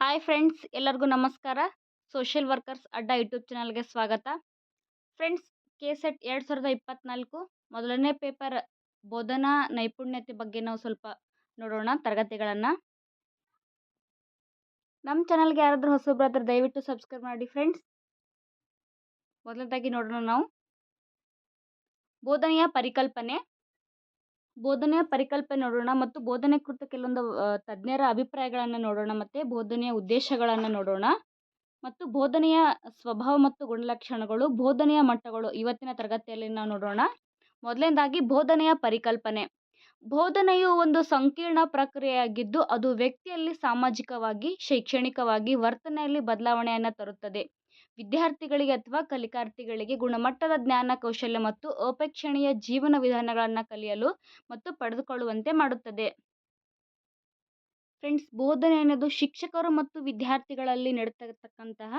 Hi friends, ಎಲ್ಲರಿಗೂ ನಮಸ್ಕಾರ. Social workers ಅಡ್ಡ ಯೂಟ್ಯೂಬ್ ಚಾನಲ್ಗೆ ಸ್ವಾಗತ. ಫ್ರೆಂಡ್ಸ್ ಕೆ ಸೆಟ್ ಎರಡು ಸಾವಿರದ ಇಪ್ಪತ್ತ್ನಾಲ್ಕು ಮೊದಲನೇ ಪೇಪರ್ ಬೋಧನಾ ನೈಪುಣ್ಯತೆ ಬಗ್ಗೆ ನಾವು ಸ್ವಲ್ಪ ನೋಡೋಣ, ತರಗತಿಗಳನ್ನು. ನಮ್ಮ ಚಾನಲ್ಗೆ ಯಾರಾದರೂ ಹೊಸಬ್ರಾದ್ರೆ ದಯವಿಟ್ಟು ಸಬ್ಸ್ಕ್ರೈಬ್ ಮಾಡಿ ಫ್ರೆಂಡ್ಸ್. ಮೊದಲನೇದಾಗಿ ನೋಡೋಣ ನಾವು. ಬೋಧನೆಯ ಪರಿಕಲ್ಪನೆ. ಬೋಧನೆಯ ಪರಿಕಲ್ಪನೆ ನೋಡೋಣ ಮತ್ತು ಬೋಧನೆ ಕುರಿತು ಕೆಲವೊಂದು ತಜ್ಞರ ಅಭಿಪ್ರಾಯಗಳನ್ನು ನೋಡೋಣ ಮತ್ತು ಬೋಧನೆಯ ಉದ್ದೇಶಗಳನ್ನು ನೋಡೋಣ ಮತ್ತು ಬೋಧನೆಯ ಸ್ವಭಾವ ಮತ್ತು ಗುಣಲಕ್ಷಣಗಳು, ಬೋಧನೆಯ ಮಟ್ಟಗಳು ಇವತ್ತಿನ ತರಗತಿಯಲ್ಲಿ ನಾವು ನೋಡೋಣ. ಮೊದಲನೇದಾಗಿ ಬೋಧನೆಯ ಪರಿಕಲ್ಪನೆ. ಬೋಧನೆಯು ಒಂದು ಸಂಕೀರ್ಣ ಪ್ರಕ್ರಿಯೆಯಾಗಿದ್ದು ಅದು ವ್ಯಕ್ತಿಯಲ್ಲಿ ಸಾಮಾಜಿಕವಾಗಿ, ಶೈಕ್ಷಣಿಕವಾಗಿ ವರ್ತನೆಯಲ್ಲಿ ಬದಲಾವಣೆಯನ್ನು ತರುತ್ತದೆ. ವಿದ್ಯಾರ್ಥಿಗಳಿಗೆ ಅಥವಾ ಕಲಿಕಾರ್ಥಿಗಳಿಗೆ ಗುಣಮಟ್ಟದ ಜ್ಞಾನ ಕೌಶಲ್ಯ ಮತ್ತು ಅಪೇಕ್ಷಣೀಯ ಜೀವನ ವಿಧಾನಗಳನ್ನು ಕಲಿಯಲು ಮತ್ತು ಪಡೆದುಕೊಳ್ಳುವಂತೆ ಮಾಡುತ್ತದೆ. ಫ್ರೆಂಡ್ಸ್, ಬೋಧನೆ ಅನ್ನೋದು ಶಿಕ್ಷಕರು ಮತ್ತು ವಿದ್ಯಾರ್ಥಿಗಳಲ್ಲಿ ನಡೆತಕ್ಕಂತಹ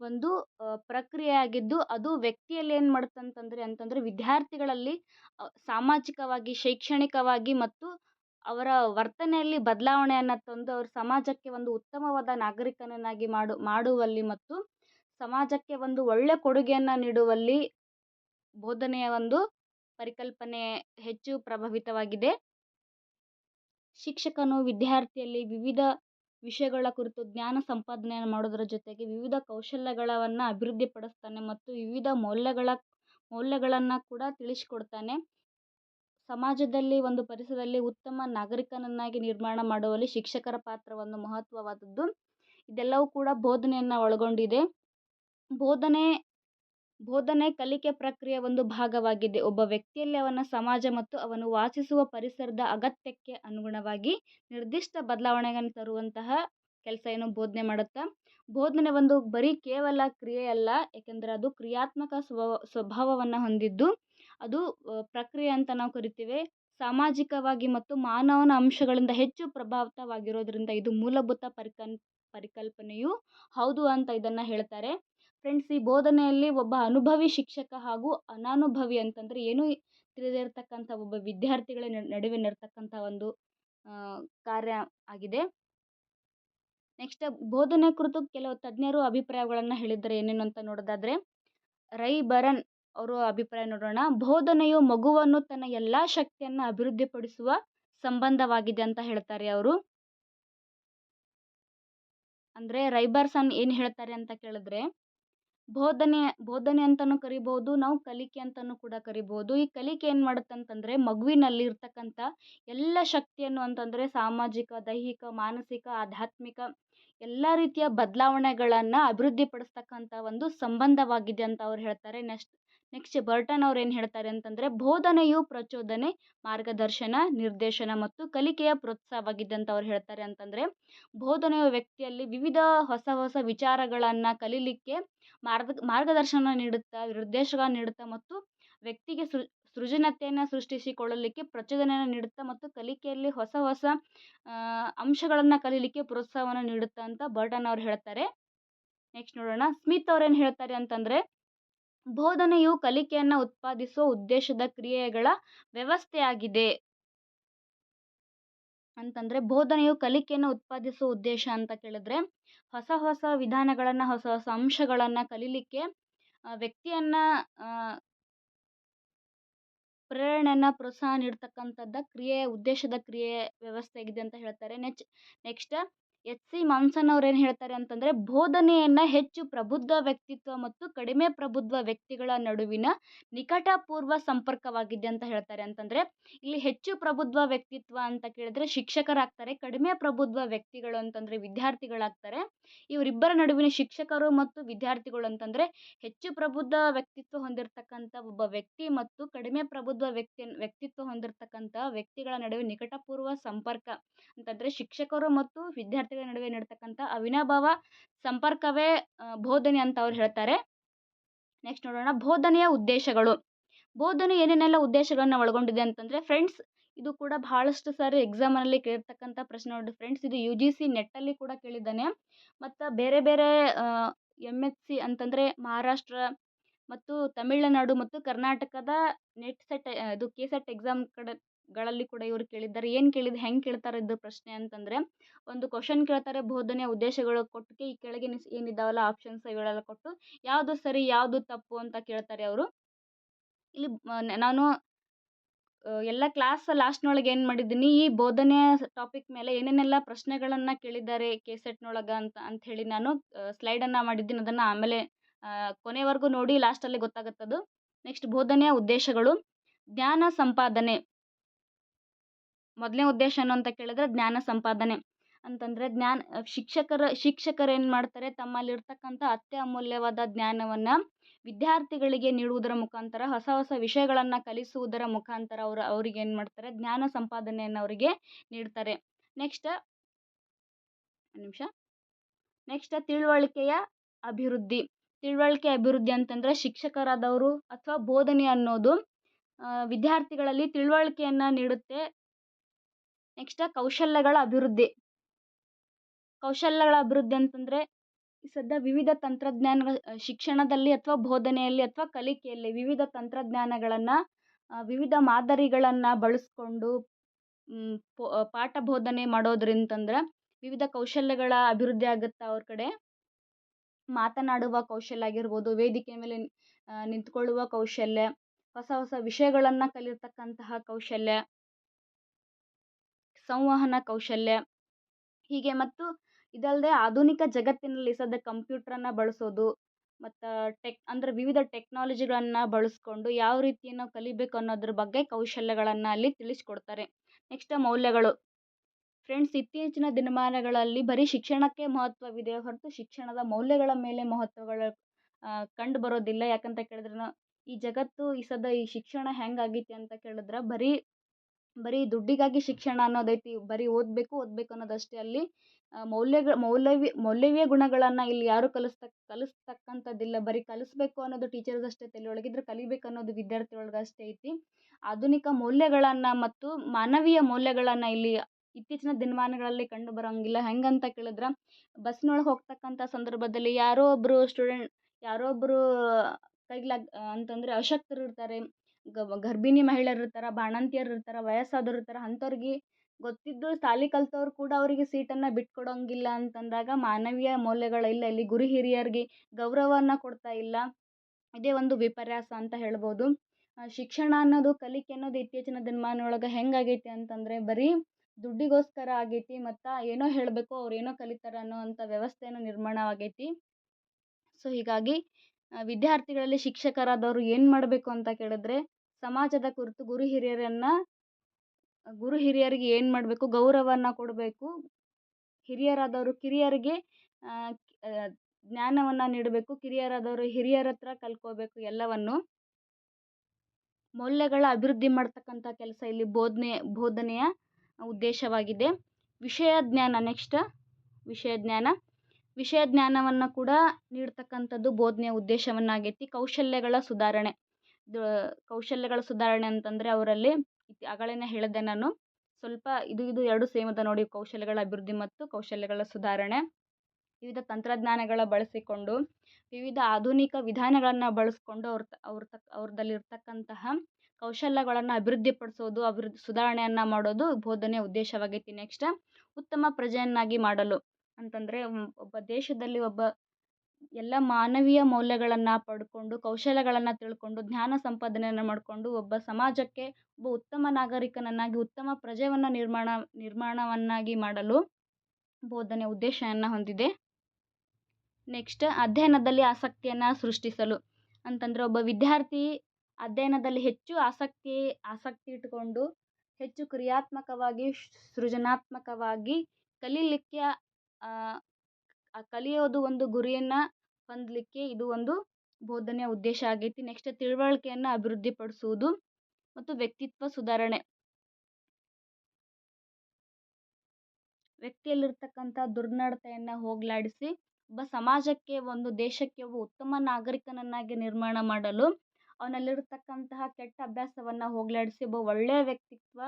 ಒಂದು ಪ್ರಕ್ರಿಯೆ ಪ್ರಕ್ರಿಯೆಯಾಗಿದ್ದು ಅದು ವ್ಯಕ್ತಿಯಲ್ಲಿ ಏನು ಮಾಡುತ್ತಂತಂದರೆ ಅಂತಂದರೆ ವಿದ್ಯಾರ್ಥಿಗಳಲ್ಲಿ ಸಾಮಾಜಿಕವಾಗಿ, ಶೈಕ್ಷಣಿಕವಾಗಿ ಮತ್ತು ಅವರ ವರ್ತನೆಯಲ್ಲಿ ಬದಲಾವಣೆಯನ್ನು ತಂದು ಅವ್ರ ಸಮಾಜಕ್ಕೆ ಒಂದು ಉತ್ತಮವಾದ ನಾಗರಿಕನನ್ನಾಗಿ ಮಾಡು, ಮಾಡುವಲ್ಲಿ ಮತ್ತು ಸಮಾಜಕ್ಕೆ ಒಂದು ಒಳ್ಳೆಯ ಕೊಡುಗೆಯನ್ನು ನೀಡುವಲ್ಲಿ ಬೋಧನೆಯ ಒಂದು ಪರಿಕಲ್ಪನೆ ಹೆಚ್ಚು ಪ್ರಭಾವಿತವಾಗಿದೆ. ಶಿಕ್ಷಕನು ವಿದ್ಯಾರ್ಥಿಯಲ್ಲಿ ವಿವಿಧ ವಿಷಯಗಳ ಕುರಿತು ಜ್ಞಾನ ಸಂಪಾದನೆಯನ್ನು ಮಾಡೋದರ ಜೊತೆಗೆ ವಿವಿಧ ಕೌಶಲ್ಯಗಳನ್ನು ಅಭಿವೃದ್ಧಿಪಡಿಸ್ತಾನೆ ಮತ್ತು ವಿವಿಧ ಮೌಲ್ಯಗಳ, ಮೌಲ್ಯಗಳನ್ನು ಕೂಡ ತಿಳಿಸಿಕೊಡ್ತಾನೆ. ಸಮಾಜದಲ್ಲಿ ಒಂದು ಪರಿಸರದಲ್ಲಿ ಉತ್ತಮ ನಾಗರಿಕನನ್ನಾಗಿ ನಿರ್ಮಾಣ ಮಾಡುವಲ್ಲಿ ಶಿಕ್ಷಕರ ಪಾತ್ರ ಒಂದು ಮಹತ್ವವಾದದ್ದು. ಇದೆಲ್ಲವೂ ಕೂಡ ಬೋಧನೆಯನ್ನು ಒಳಗೊಂಡಿದೆ. ಬೋಧನೆ ಬೋಧನೆ ಕಲಿಕೆ ಪ್ರಕ್ರಿಯೆಯ ಒಂದು ಭಾಗವಾಗಿದೆ. ಒಬ್ಬ ವ್ಯಕ್ತಿಯಲ್ಲಿ ಅವನ ಸಮಾಜ ಮತ್ತು ಅವನು ವಾಸಿಸುವ ಪರಿಸರದ ಅಗತ್ಯಕ್ಕೆ ಅನುಗುಣವಾಗಿ ನಿರ್ದಿಷ್ಟ ಬದಲಾವಣೆಗಳನ್ನು ತರುವಂತಹ ಕೆಲಸ ಏನು ಬೋಧನೆ ಮಾಡುತ್ತಾ, ಬೋಧನೆ ಒಂದು ಬರೀ ಕೇವಲ ಕ್ರಿಯೆಯಲ್ಲ, ಏಕೆಂದರೆ ಅದು ಕ್ರಿಯಾತ್ಮಕ ಸ್ವಭಾವ ಸ್ವಭಾವವನ್ನು ಹೊಂದಿದ್ದು, ಅದು ಪ್ರಕ್ರಿಯೆ ಅಂತ ನಾವು ಕರಿತೀವಿ. ಸಾಮಾಜಿಕವಾಗಿ ಮತ್ತು ಮಾನವನ ಅಂಶಗಳಿಂದ ಹೆಚ್ಚು ಪ್ರಭಾವಿತವಾಗಿರೋದ್ರಿಂದ ಇದು ಮೂಲಭೂತ ಪರಿಕನ್, ಪರಿಕಲ್ಪನೆಯು ಹೌದು ಅಂತ ಇದನ್ನು ಹೇಳ್ತಾರೆ. ಫ್ರೆಂಡ್ಸ್ ಈ ಬೋಧನೆಯಲ್ಲಿ ಒಬ್ಬ ಅನುಭವಿ ಶಿಕ್ಷಕ ಹಾಗೂ ಅನಾನುಭವಿ ಅಂತಂದರೆ ಏನೂ ಇರತಕ್ಕಂಥ ಒಬ್ಬ ವಿದ್ಯಾರ್ಥಿಗಳ ನಡುವೆ ನಡ್ತಕ್ಕಂಥ ಒಂದು ಕಾರ್ಯ ಆಗಿದೆ. ನೆಕ್ಸ್ಟ್ ಬೋಧನೆ ಕುರಿತು ಕೆಲವು ತಜ್ಞರು ಅಭಿಪ್ರಾಯಗಳನ್ನು ಹೇಳಿದ್ದಾರೆ. ಏನೇನು ಅಂತ ನೋಡೋದಾದರೆ, ರೈ ಬರನ್ ಅವರು ಅಭಿಪ್ರಾಯ ನೋಡೋಣ. ಬೋಧನೆಯು ಮಗುವನ್ನು ತನ್ನ ಎಲ್ಲ ಶಕ್ತಿಯನ್ನು ಅಭಿವೃದ್ಧಿಪಡಿಸುವ ಸಂಬಂಧವಾಗಿದೆ ಅಂತ ಹೇಳ್ತಾರೆ ಅವರು. ಅಂದರೆ ರೈಬರ್ಸನ್ ಏನು ಹೇಳ್ತಾರೆ ಅಂತ ಕೇಳಿದ್ರೆ ಬೋಧನೆ ಬೋಧನೆ ಅಂತಲೂ ಕರಿಬೋದು, ನಾವು ಕಲಿಕೆ ಅಂತಲೂ ಕೂಡ ಕರಿಬೋದು. ಈ ಕಲಿಕೆ ಏನು ಮಾಡುತ್ತೆ ಅಂತಂದರೆ ಮಗುವಿನಲ್ಲಿ ಇರತಕ್ಕಂಥ ಎಲ್ಲ ಶಕ್ತಿಯನ್ನು ಅಂತಂದರೆ, ಸಾಮಾಜಿಕ, ದೈಹಿಕ, ಮಾನಸಿಕ, ಆಧ್ಯಾತ್ಮಿಕ ಎಲ್ಲ ರೀತಿಯ ಬದಲಾವಣೆಗಳನ್ನು ಅಭಿವೃದ್ಧಿಪಡಿಸ್ತಕ್ಕಂಥ ಒಂದು ಸಂಬಂಧವಾಗಿದೆ ಅಂತ ಅವ್ರು ಹೇಳ್ತಾರೆ. ನೆಕ್ಸ್ಟ್ ನೆಕ್ಸ್ಟ್ ಬರ್ಟನ್ ಅವ್ರು ಏನು ಹೇಳ್ತಾರೆ ಅಂತಂದರೆ, ಬೋಧನೆಯು ಪ್ರಚೋದನೆ, ಮಾರ್ಗದರ್ಶನ, ನಿರ್ದೇಶನ ಮತ್ತು ಕಲಿಕೆಯ ಪ್ರೋತ್ಸಾಹವಾಗಿದೆ ಅಂತ ಅವ್ರು ಹೇಳ್ತಾರೆ ಅಂತಂದರೆ, ಬೋಧನೆಯು ವ್ಯಕ್ತಿಯಲ್ಲಿ ವಿವಿಧ ಹೊಸ ಹೊಸ ವಿಚಾರಗಳನ್ನು ಕಲೀಲಿಕ್ಕೆ ಮಾರ್ಗ, ಮಾರ್ಗದರ್ಶನ ನೀಡುತ್ತಾ ನಿರ್ದೇಶನ ನೀಡುತ್ತಾ ಮತ್ತು ವ್ಯಕ್ತಿಗೆ ಸೃ ಸೃಜನತೆಯನ್ನು ಸೃಷ್ಟಿಸಿಕೊಳ್ಳಲಿಕ್ಕೆ, ಪ್ರಚೋದನೆಯನ್ನು ನೀಡುತ್ತಾ ಮತ್ತು ಕಲಿಕೆಯಲ್ಲಿ ಹೊಸ ಹೊಸ ಅಂಶಗಳನ್ನು ಕಲೀಲಿಕ್ಕೆ ಪ್ರೋತ್ಸಾಹವನ್ನು ನೀಡುತ್ತೆ ಅಂತ ಬರ್ಟನ್ ಅವ್ರು ಹೇಳ್ತಾರೆ. ನೆಕ್ಸ್ಟ್ ನೋಡೋಣ. ಸ್ಮಿತ್ ಅವ್ರು ಏನು ಹೇಳ್ತಾರೆ ಅಂತಂದರೆ, ಬೋಧನೆಯು ಕಲಿಕೆಯನ್ನು ಉತ್ಪಾದಿಸುವ ಉದ್ದೇಶದ ಕ್ರಿಯೆಗಳ ವ್ಯವಸ್ಥೆಯಾಗಿದೆ. ಅಂತಂದರೆ, ಬೋಧನೆಯು ಕಲಿಕೆಯನ್ನು ಉತ್ಪಾದಿಸುವ ಉದ್ದೇಶ ಅಂತ ಕೇಳಿದ್ರೆ, ಹೊಸ ಹೊಸ ವಿಧಾನಗಳನ್ನು, ಹೊಸ ಹೊಸ ಅಂಶಗಳನ್ನು ಕಲೀಲಿಕ್ಕೆ ವ್ಯಕ್ತಿಯನ್ನು ಪ್ರೇರಣೆಯನ್ನು ಪ್ರೋತ್ಸಾಹ ನೀಡ್ತಕ್ಕಂಥದ್ದು ಕ್ರಿಯೆ ಉದ್ದೇಶದ ಕ್ರಿಯೆ ವ್ಯವಸ್ಥೆ ಆಗಿದೆ ಅಂತ ಹೇಳ್ತಾರೆ. ನೆಚ್ ನೆಕ್ಸ್ಟ್ ಎಚ್ ಸಿ ಮಾನ್ಸನ್ ಅವ್ರು ಏನು ಹೇಳ್ತಾರೆ ಅಂತಂದರೆ, ಬೋಧನೆಯನ್ನು ಹೆಚ್ಚು ಪ್ರಬುದ್ಧ ವ್ಯಕ್ತಿತ್ವ ಮತ್ತು ಕಡಿಮೆ ಪ್ರಬುದ್ಧ ವ್ಯಕ್ತಿಗಳ ನಡುವಿನ ನಿಕಟಪೂರ್ವ ಸಂಪರ್ಕವಾಗಿದೆ ಅಂತ ಹೇಳ್ತಾರೆ. ಅಂತಂದರೆ, ಇಲ್ಲಿ ಹೆಚ್ಚು ಪ್ರಬುದ್ಧ ವ್ಯಕ್ತಿತ್ವ ಅಂತ ಕೇಳಿದ್ರೆ ಶಿಕ್ಷಕರಾಗ್ತಾರೆ, ಕಡಿಮೆ ಪ್ರಬುದ್ಧ ವ್ಯಕ್ತಿಗಳು ಅಂತಂದರೆ ವಿದ್ಯಾರ್ಥಿಗಳಾಗ್ತಾರೆ. ಇವರಿಬ್ಬರ ನಡುವಿನ ಶಿಕ್ಷಕರು ಮತ್ತು ವಿದ್ಯಾರ್ಥಿಗಳು ಅಂತಂದರೆ, ಹೆಚ್ಚು ಪ್ರಬುದ್ಧ ವ್ಯಕ್ತಿತ್ವ ಹೊಂದಿರತಕ್ಕಂಥ ಒಬ್ಬ ವ್ಯಕ್ತಿ ಮತ್ತು ಕಡಿಮೆ ಪ್ರಬುದ್ಧ ವ್ಯಕ್ತಿ, ವ್ಯಕ್ತಿತ್ವ ಹೊಂದಿರತಕ್ಕಂಥ ವ್ಯಕ್ತಿಗಳ ನಡುವೆ ನಿಕಟಪೂರ್ವ ಸಂಪರ್ಕ ಅಂತಂದರೆ ಶಿಕ್ಷಕರು ಮತ್ತು ವಿದ್ಯಾರ್ಥಿಗಳ ನಡುವೆ ನಡ್ತಕ್ಕಂಥ ಅವಿನಾಭಾವ ಸಂಪರ್ಕವೇ ಬೋಧನೆ ಅಂತ ಅವ್ರು ಹೇಳ್ತಾರೆ. ನೆಕ್ಸ್ಟ್ ನೋಡೋಣ. ಬೋಧನೆಯ ಉದ್ದೇಶಗಳು. ಬೋಧನೆ ಏನೇನೆಲ್ಲ ಉದ್ದೇಶಗಳನ್ನು ಒಳಗೊಂಡಿದೆ ಅಂತಂದರೆ ಫ್ರೆಂಡ್ಸ್ ಇದು ಕೂಡ ಬಹಳಷ್ಟು ಸಾರಿ ಎಕ್ಸಾಮಲ್ಲಿ ಕೇಳಿರ್ತಕ್ಕಂಥ ಪ್ರಶ್ನೆ ನೋಡಿ ಫ್ರೆಂಡ್ಸ್ ಇದು ಯು ಜಿ ಸಿ ನೆಟ್ಟಲ್ಲಿ ಕೂಡ ಕೇಳಿದ್ದಾನೆ. ಮತ್ತು ಬೇರೆ ಬೇರೆ ಎಂ ಎಚ್ ಸಿ ಅಂತಂದರೆ ಮಹಾರಾಷ್ಟ್ರ ಮತ್ತು ತಮಿಳುನಾಡು ಮತ್ತು ಕರ್ನಾಟಕದ ನೆಟ್ ಸೆಟ್ ಇದು ಕೆ ಸೆಟ್ ಎಕ್ಸಾಮ್ ಕಡೆ ಗಳಲ್ಲಿ ಕೂಡ ಇವರು ಕೇಳಿದ್ದಾರೆ. ಏನು ಕೇಳಿದ, ಹೆಂಗೆ ಕೇಳ್ತಾರೆ ಇದು ಪ್ರಶ್ನೆ ಅಂತಂದರೆ, ಒಂದು ಕ್ವಶನ್ ಕೇಳ್ತಾರೆ ಬೋಧನೆಯ ಉದ್ದೇಶಗಳು ಕೊಟ್ಟಿಗೆ ಈ ಕೆಳಗಿನ ಏನಿದ್ದಾವಲ್ಲ ಆಪ್ಷನ್ಸ್ ಇವುಗಳೆಲ್ಲ ಕೊಟ್ಟು, ಯಾವುದು ಸರಿ, ಯಾವುದು ತಪ್ಪು ಅಂತ ಕೇಳ್ತಾರೆ ಅವರು. ಇಲ್ಲಿ ನಾನು ಎಲ್ಲ ಕ್ಲಾಸ್ ಲಾಸ್ಟ್ನೊಳಗೆ ಏನು ಮಾಡಿದ್ದೀನಿ, ಈ ಬೋಧನೆಯ ಟಾಪಿಕ್ ಮೇಲೆ ಏನೇನೆಲ್ಲ ಪ್ರಶ್ನೆಗಳನ್ನು ಕೇಳಿದ್ದಾರೆ ಕೆ ಸೆಟ್ನೊಳಗೆ ಅಂತ ಅಂಥೇಳಿ ನಾನು ಸ್ಲೈಡನ್ನು ಮಾಡಿದ್ದೀನಿ. ಅದನ್ನು ಆಮೇಲೆ ಕೊನೆವರೆಗೂ ನೋಡಿ ಲಾಸ್ಟಲ್ಲಿ ಗೊತ್ತಾಗತ್ತದು. ನೆಕ್ಸ್ಟ್ ಬೋಧನೆಯ ಉದ್ದೇಶಗಳು, ಜ್ಞಾನ ಸಂಪಾದನೆ. ಮೊದಲನೇ ಉದ್ದೇಶ ಏನು ಅಂತ ಕೇಳಿದ್ರೆ ಜ್ಞಾನ ಸಂಪಾದನೆ. ಅಂತಂದರೆ ಜ್ಞಾನ, ಶಿಕ್ಷಕರ, ಶಿಕ್ಷಕರು ಏನು ಮಾಡ್ತಾರೆ? ತಮ್ಮಲ್ಲಿರ್ತಕ್ಕಂಥ ಅತ್ಯಮೂಲ್ಯವಾದ ಜ್ಞಾನವನ್ನು ವಿದ್ಯಾರ್ಥಿಗಳಿಗೆ ನೀಡುವುದರ ಮುಖಾಂತರ, ಹೊಸ ಹೊಸ ವಿಷಯಗಳನ್ನು ಕಲಿಸುವುದರ ಮುಖಾಂತರ ಅವರು, ಅವ್ರಿಗೆ ಏನು ಮಾಡ್ತಾರೆ? ಜ್ಞಾನ ಸಂಪಾದನೆಯನ್ನು ಅವರಿಗೆ ನೀಡ್ತಾರೆ. ನೆಕ್ಸ್ಟ್ ನಿಮಿಷ. ನೆಕ್ಸ್ಟ್ ತಿಳುವಳಿಕೆಯ ಅಭಿವೃದ್ಧಿ. ತಿಳುವಳಿಕೆ ಅಭಿವೃದ್ಧಿ ಅಂತಂದರೆ ಶಿಕ್ಷಕರಾದವರು ಅಥವಾ ಬೋಧನೆ ಅನ್ನೋದು ವಿದ್ಯಾರ್ಥಿಗಳಲ್ಲಿ ತಿಳುವಳಿಕೆಯನ್ನು ನೀಡುತ್ತೆ. ನೆಕ್ಸ್ಟ್ ಕೌಶಲ್ಯಗಳ ಅಭಿವೃದ್ಧಿ. ಕೌಶಲ್ಯಗಳ ಅಭಿವೃದ್ಧಿ ಅಂತಂದರೆ ಸದ್ಯ ವಿವಿಧ ತಂತ್ರಜ್ಞಾನಗಳ ಶಿಕ್ಷಣದಲ್ಲಿ ಅಥವಾ ಬೋಧನೆಯಲ್ಲಿ ಅಥವಾ ಕಲಿಕೆಯಲ್ಲಿ ವಿವಿಧ ತಂತ್ರಜ್ಞಾನಗಳನ್ನು ವಿವಿಧ ಮಾದರಿಗಳನ್ನು ಬಳಸ್ಕೊಂಡು ಪಾಠ ಬೋಧನೆ ಮಾಡೋದ್ರಿಂತಂದ್ರೆ ವಿವಿಧ ಕೌಶಲ್ಯಗಳ ಅಭಿವೃದ್ಧಿ ಆಗುತ್ತೆ ಅವ್ರ ಕಡೆ? ಮಾತನಾಡುವ ಕೌಶಲ್ಯ ಆಗಿರ್ಬೋದು, ವೇದಿಕೆ ಮೇಲೆ ನಿಂತ್ಕೊಳ್ಳುವ ಕೌಶಲ್ಯ, ಹೊಸ ಹೊಸ ವಿಷಯಗಳನ್ನು ಕಲಿಯತಕ್ಕಂತಹ ಕೌಶಲ್ಯ. ಸಂವಹನ ಕೌಶಲ್ಯ. ಹೀಗೆ ಮತ್ತು ಇದಲ್ಲದೆ ಆಧುನಿಕ ಜಗತ್ತಿನಲ್ಲಿ ಸದ್ಯ ಕಂಪ್ಯೂಟ್ರನ್ನು ಬಳಸೋದು, ಮತ್ತು ಟೆಕ್ ಅಂದರೆ ವಿವಿಧ ಟೆಕ್ನಾಲಜಿಗಳನ್ನು ಬಳಸ್ಕೊಂಡು ಯಾವ ರೀತಿ ಕಲಿಬೇಕು ಅನ್ನೋದ್ರ ಬಗ್ಗೆ ಕೌಶಲ್ಯಗಳನ್ನು ಅಲ್ಲಿ ತಿಳಿಸಿಕೊಡ್ತಾರೆ. ನೆಕ್ಸ್ಟ್ ಮೌಲ್ಯಗಳು. ಫ್ರೆಂಡ್ಸ್, ಇತ್ತೀಚಿನ ದಿನಮಾನಗಳಲ್ಲಿ ಬರೀ ಶಿಕ್ಷಣಕ್ಕೆ ಮಹತ್ವವಿದೆ ಹೊರತು ಶಿಕ್ಷಣದ ಮೌಲ್ಯಗಳ ಮೇಲೆ ಮಹತ್ವಗಳು ಕಂಡು ಬರೋದಿಲ್ಲ. ಯಾಕಂತ ಕೇಳಿದ್ರೆ ಈ ಜಗತ್ತು ಈ ಸದ್ಯ ಈ ಶಿಕ್ಷಣ ಹೆಂಗಾಗೈತಿ ಅಂತ ಕೇಳಿದ್ರೆ ಬರೀ ಬರೀ ದುಡ್ಡಿಗಾಗಿ ಶಿಕ್ಷಣ ಅನ್ನೋದೈತಿ, ಬರೀ ಓದಬೇಕು ಓದಬೇಕು ಅನ್ನೋದಷ್ಟೇ ಅಲ್ಲಿ ಮೌಲ್ಯಗಳು ಮೌಲ್ಯವಿ, ಮೌಲ್ಯವೀಯ ಗುಣಗಳನ್ನು ಇಲ್ಲಿ ಯಾರೂ ಕಲಿಸ್ತಕ್ಕ ಕಲಿಸ್ತಕ್ಕಂಥದ್ದಿಲ್ಲ. ಬರೀ ಕಲಿಸ್ಬೇಕು ಅನ್ನೋದು ಟೀಚರ್ಸ್ ಅಷ್ಟೇ ತಲೆಯೊಳಗಿದ್ರೆ ಕಲಿಬೇಕು ಅನ್ನೋದು ವಿದ್ಯಾರ್ಥಿ ಒಳಗೆ ಅಷ್ಟೇ ಐತಿ. ಆಧುನಿಕ ಮೌಲ್ಯಗಳನ್ನು ಮತ್ತು ಮಾನವೀಯ ಮೌಲ್ಯಗಳನ್ನು ಇಲ್ಲಿ ಇತ್ತೀಚಿನ ದಿನಮಾನಗಳಲ್ಲಿ ಕಂಡು ಬರೋಂಗಿಲ್ಲ. ಹೆಂಗಂತ ಕೇಳಿದ್ರೆ, ಬಸ್ನೊಳಗೆ ಹೋಗ್ತಕ್ಕಂಥ ಸಂದರ್ಭದಲ್ಲಿ ಯಾರೋ ಒಬ್ಬರು ಸ್ಟೂಡೆಂಟ್, ಯಾರೋ ಒಬ್ಬರು ಕೈಗ್ಲಾಗ ಅಂತಂದರೆ ಅಶಕ್ತರು ಇರ್ತಾರೆ ಗರ್ಭಿಣಿ ಮಹಿಳೆಯರು ಇರ್ತಾರೆ, ಬಾಣಂತಿಯರು ಇರ್ತಾರೆ, ವಯಸ್ಸಾದವ್ರು ಇರ್ತಾರೆ, ಅಂಥವ್ರಿಗೆ ಗೊತ್ತಿದ್ದು ಸಾಲಿ ಕಲ್ತವ್ರು ಕೂಡ ಅವರಿಗೆ ಸೀಟನ್ನು ಬಿಟ್ಕೊಡೋಂಗಿಲ್ಲ ಅಂತಂದಾಗ ಮಾನವೀಯ ಮೌಲ್ಯಗಳಿಲ್ಲ ಇಲ್ಲಿ. ಗುರು ಹಿರಿಯರಿಗೆ ಗೌರವವನ್ನು ಕೊಡ್ತಾ ಇಲ್ಲ. ಇದೇ ಒಂದು ವಿಪರ್ಯಾಸ ಅಂತ ಹೇಳ್ಬೋದು. ಶಿಕ್ಷಣ ಅನ್ನೋದು ಕಲಿಕೆ ಅನ್ನೋದು ಇತ್ತೀಚಿನ ದಿನಮಾನೊಳಗೆ ಹೆಂಗಾಗೈತಿ ಅಂತಂದರೆ ಬರೀ ದುಡ್ಡಿಗೋಸ್ಕರ ಆಗೈತಿ ಮತ್ತು ಏನೋ ಹೇಳಬೇಕು ಅವ್ರು ಏನೋ ಕಲಿತಾರೆ ಅನ್ನೋವಂಥ ವ್ಯವಸ್ಥೆಯನ್ನು ನಿರ್ಮಾಣವಾಗೈತಿ. ಸೊ, ಹೀಗಾಗಿ ವಿದ್ಯಾರ್ಥಿಗಳಲ್ಲಿ ಶಿಕ್ಷಕರಾದವರು ಏನು ಮಾಡಬೇಕು ಅಂತ ಕೇಳಿದ್ರೆ, ಸಮಾಜದ ಕುರಿತು ಗುರು ಹಿರಿಯರನ್ನು, ಗುರು ಹಿರಿಯರಿಗೆ ಏನು ಮಾಡಬೇಕು, ಗೌರವವನ್ನು ಕೊಡಬೇಕು. ಹಿರಿಯರಾದವರು ಕಿರಿಯರಿಗೆ ಜ್ಞಾನವನ್ನು ನೀಡಬೇಕು. ಕಿರಿಯರಾದವರು ಹಿರಿಯರ ಹತ್ರ ಕಲ್ತ್ಕೋಬೇಕು ಎಲ್ಲವನ್ನು. ಮೌಲ್ಯಗಳ ಅಭಿವೃದ್ಧಿ ಮಾಡ್ತಕ್ಕಂಥ ಕೆಲಸ ಇಲ್ಲಿ ಬೋಧನೆ, ಬೋಧನೆಯ ಉದ್ದೇಶವಾಗಿದೆ. ವಿಷಯ ಜ್ಞಾನ, ನೆಕ್ಸ್ಟ್ ವಿಷಯ ಜ್ಞಾನ. ವಿಷಯ ಜ್ಞಾನವನ್ನು ಕೂಡ ನೀಡ್ತಕ್ಕಂಥದ್ದು ಬೋಧನೆಯ ಉದ್ದೇಶವನ್ನಾಗೈತಿ. ಕೌಶಲ್ಯಗಳ ಸುಧಾರಣೆ. ಕೌಶಲ್ಯಗಳ ಸುಧಾರಣೆ ಅಂತಂದರೆ ಅವರಲ್ಲಿ ಆಗಲೇ ಹೇಳಿದೆ ನಾನು. ಸ್ವಲ್ಪ ಇದು ಇದು ಎರಡು ಸೇಮದ ನೋಡಿ. ಕೌಶಲ್ಯಗಳ ಅಭಿವೃದ್ಧಿ ಮತ್ತು ಕೌಶಲ್ಯಗಳ ಸುಧಾರಣೆ. ವಿವಿಧ ತಂತ್ರಜ್ಞಾನಗಳ ಬಳಸಿಕೊಂಡು, ವಿವಿಧ ಆಧುನಿಕ ವಿಧಾನಗಳನ್ನು ಬಳಸ್ಕೊಂಡು ಅವ್ರ ಅವ್ರ ತಕ್, ಅವ್ರದಲ್ಲಿರ್ತಕ್ಕಂತಹ ಕೌಶಲ್ಯಗಳನ್ನು ಅಭಿವೃದ್ಧಿಪಡಿಸೋದು, ಅಭಿವೃದ್ಧಿ ಸುಧಾರಣೆಯನ್ನು ಮಾಡೋದು ಬೋಧನೆಯ ಉದ್ದೇಶವಾಗೈತಿ. ನೆಕ್ಸ್ಟ್, ಉತ್ತಮ ಪ್ರಜೆಯನ್ನಾಗಿ ಮಾಡಲು. ಅಂತಂದರೆ ಒಬ್ಬ ದೇಶದಲ್ಲಿ ಒಬ್ಬ ಎಲ್ಲ ಮಾನವೀಯ ಮೌಲ್ಯಗಳನ್ನು ಪಡ್ಕೊಂಡು ಕೌಶಲ್ಯಗಳನ್ನು ತಿಳ್ಕೊಂಡು, ಜ್ಞಾನ ಸಂಪಾದನೆಯನ್ನು ಮಾಡಿಕೊಂಡು ಒಬ್ಬ ಸಮಾಜಕ್ಕೆ ಒಬ್ಬ ಉತ್ತಮ ನಾಗರಿಕನನ್ನಾಗಿ, ಉತ್ತಮ ಪ್ರಜೆಯನ್ನು ನಿರ್ಮಾಣ, ನಿರ್ಮಾಣವನ್ನಾಗಿ ಮಾಡಲು ಬೋಧನೆ ಉದ್ದೇಶವನ್ನು ಹೊಂದಿದೆ. ನೆಕ್ಸ್ಟ್ ಅಧ್ಯಯನದಲ್ಲಿ ಆಸಕ್ತಿಯನ್ನು ಸೃಷ್ಟಿಸಲು ಅಂತಂದರೆ ಒಬ್ಬ ವಿದ್ಯಾರ್ಥಿ ಅಧ್ಯಯನದಲ್ಲಿ ಹೆಚ್ಚು ಆಸಕ್ತಿ ಆಸಕ್ತಿ ಇಟ್ಟುಕೊಂಡು ಹೆಚ್ಚು ಕ್ರಿಯಾತ್ಮಕವಾಗಿ, ಸೃಜನಾತ್ಮಕವಾಗಿ ಕಲೀಲಿಕ್ಕೆ ಕಲಿಯೋದು ಒಂದು ಗುರಿಯನ್ನು ಹೊಂದಲಿಕ್ಕೆ ಇದು ಒಂದು ಬೋಧನೆಯ ಉದ್ದೇಶ ಆಗೈತಿ. ನೆಕ್ಸ್ಟ್ ತಿಳುವಳಿಕೆಯನ್ನು ಅಭಿವೃದ್ಧಿಪಡಿಸುವುದು ಮತ್ತು ವ್ಯಕ್ತಿತ್ವ ಸುಧಾರಣೆ. ವ್ಯಕ್ತಿಯಲ್ಲಿರ್ತಕ್ಕಂಥ ದುರ್ನಡತೆಯನ್ನು ಹೋಗಲಾಡಿಸಿ, ಒಬ್ಬ ಸಮಾಜಕ್ಕೆ ಒಂದು ದೇಶಕ್ಕೆ ಒಬ್ಬ ಉತ್ತಮ ನಾಗರಿಕನನ್ನಾಗಿ ನಿರ್ಮಾಣ ಮಾಡಲು, ಅವನಲ್ಲಿರತಕ್ಕಂತಹ ಕೆಟ್ಟ ಅಭ್ಯಾಸವನ್ನು ಹೋಗಲಾಡಿಸಿ, ಒಬ್ಬ ಒಳ್ಳೆಯ ವ್ಯಕ್ತಿತ್ವ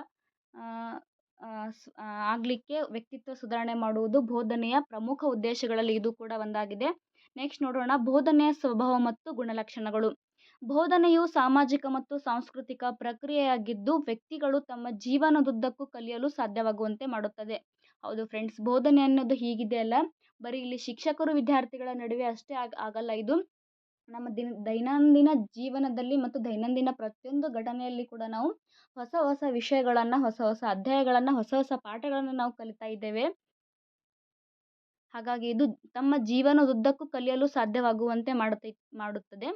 ಆಗಲಿಕ್ಕೆ ವ್ಯಕ್ತಿತ್ವ ಸುಧಾರಣೆ ಮಾಡುವುದು ಬೋಧನೆಯ ಪ್ರಮುಖ ಉದ್ದೇಶಗಳಲ್ಲಿ ಇದು ಕೂಡ ಒಂದಾಗಿದೆ. ನೆಕ್ಸ್ಟ್ ನೋಡೋಣ. ಬೋಧನೆಯ ಸ್ವಭಾವ ಮತ್ತು ಗುಣಲಕ್ಷಣಗಳು. ಬೋಧನೆಯು ಸಾಮಾಜಿಕ ಮತ್ತು ಸಾಂಸ್ಕೃತಿಕ ಪ್ರಕ್ರಿಯೆಯಾಗಿದ್ದು ವ್ಯಕ್ತಿಗಳು ತಮ್ಮ ಜೀವನದುದ್ದಕ್ಕೂ ಕಲಿಯಲು ಸಾಧ್ಯವಾಗುವಂತೆ ಮಾಡುತ್ತದೆ. ಹೌದು ಫ್ರೆಂಡ್ಸ್ ಬೋಧನೆ ಅನ್ನೋದು ಹೀಗಿದೆ ಅಲ್ಲ. ಬರೀ ಇಲ್ಲಿ ಶಿಕ್ಷಕರು ವಿದ್ಯಾರ್ಥಿಗಳ ನಡುವೆ ಅಷ್ಟೇ ಆಗ, ಆಗಲ್ಲ ಇದು. ನಮ್ಮ ದಿನ, ದೈನಂದಿನ ಜೀವನದಲ್ಲಿ ಮತ್ತು ದೈನಂದಿನ ಪ್ರತಿಯೊಂದು ಘಟನೆಯಲ್ಲಿ ಕೂಡ ನಾವು ಹೊಸ ಹೊಸ ವಿಷಯಗಳನ್ನು, ಹೊಸ ಹೊಸ ಅಧ್ಯಾಯಗಳನ್ನು, ಹೊಸ ಹೊಸ ಪಾಠಗಳನ್ನು ನಾವು ಕಲಿತಾ ಇದ್ದೇವೆ. ಹಾಗಾಗಿ ಇದು ತಮ್ಮ ಜೀವನದುದ್ದಕ್ಕೂ ಕಲಿಯಲು ಸಾಧ್ಯವಾಗುವಂತೆ ಮಾಡುತ್ತೆ ಮಾಡುತ್ತದೆ.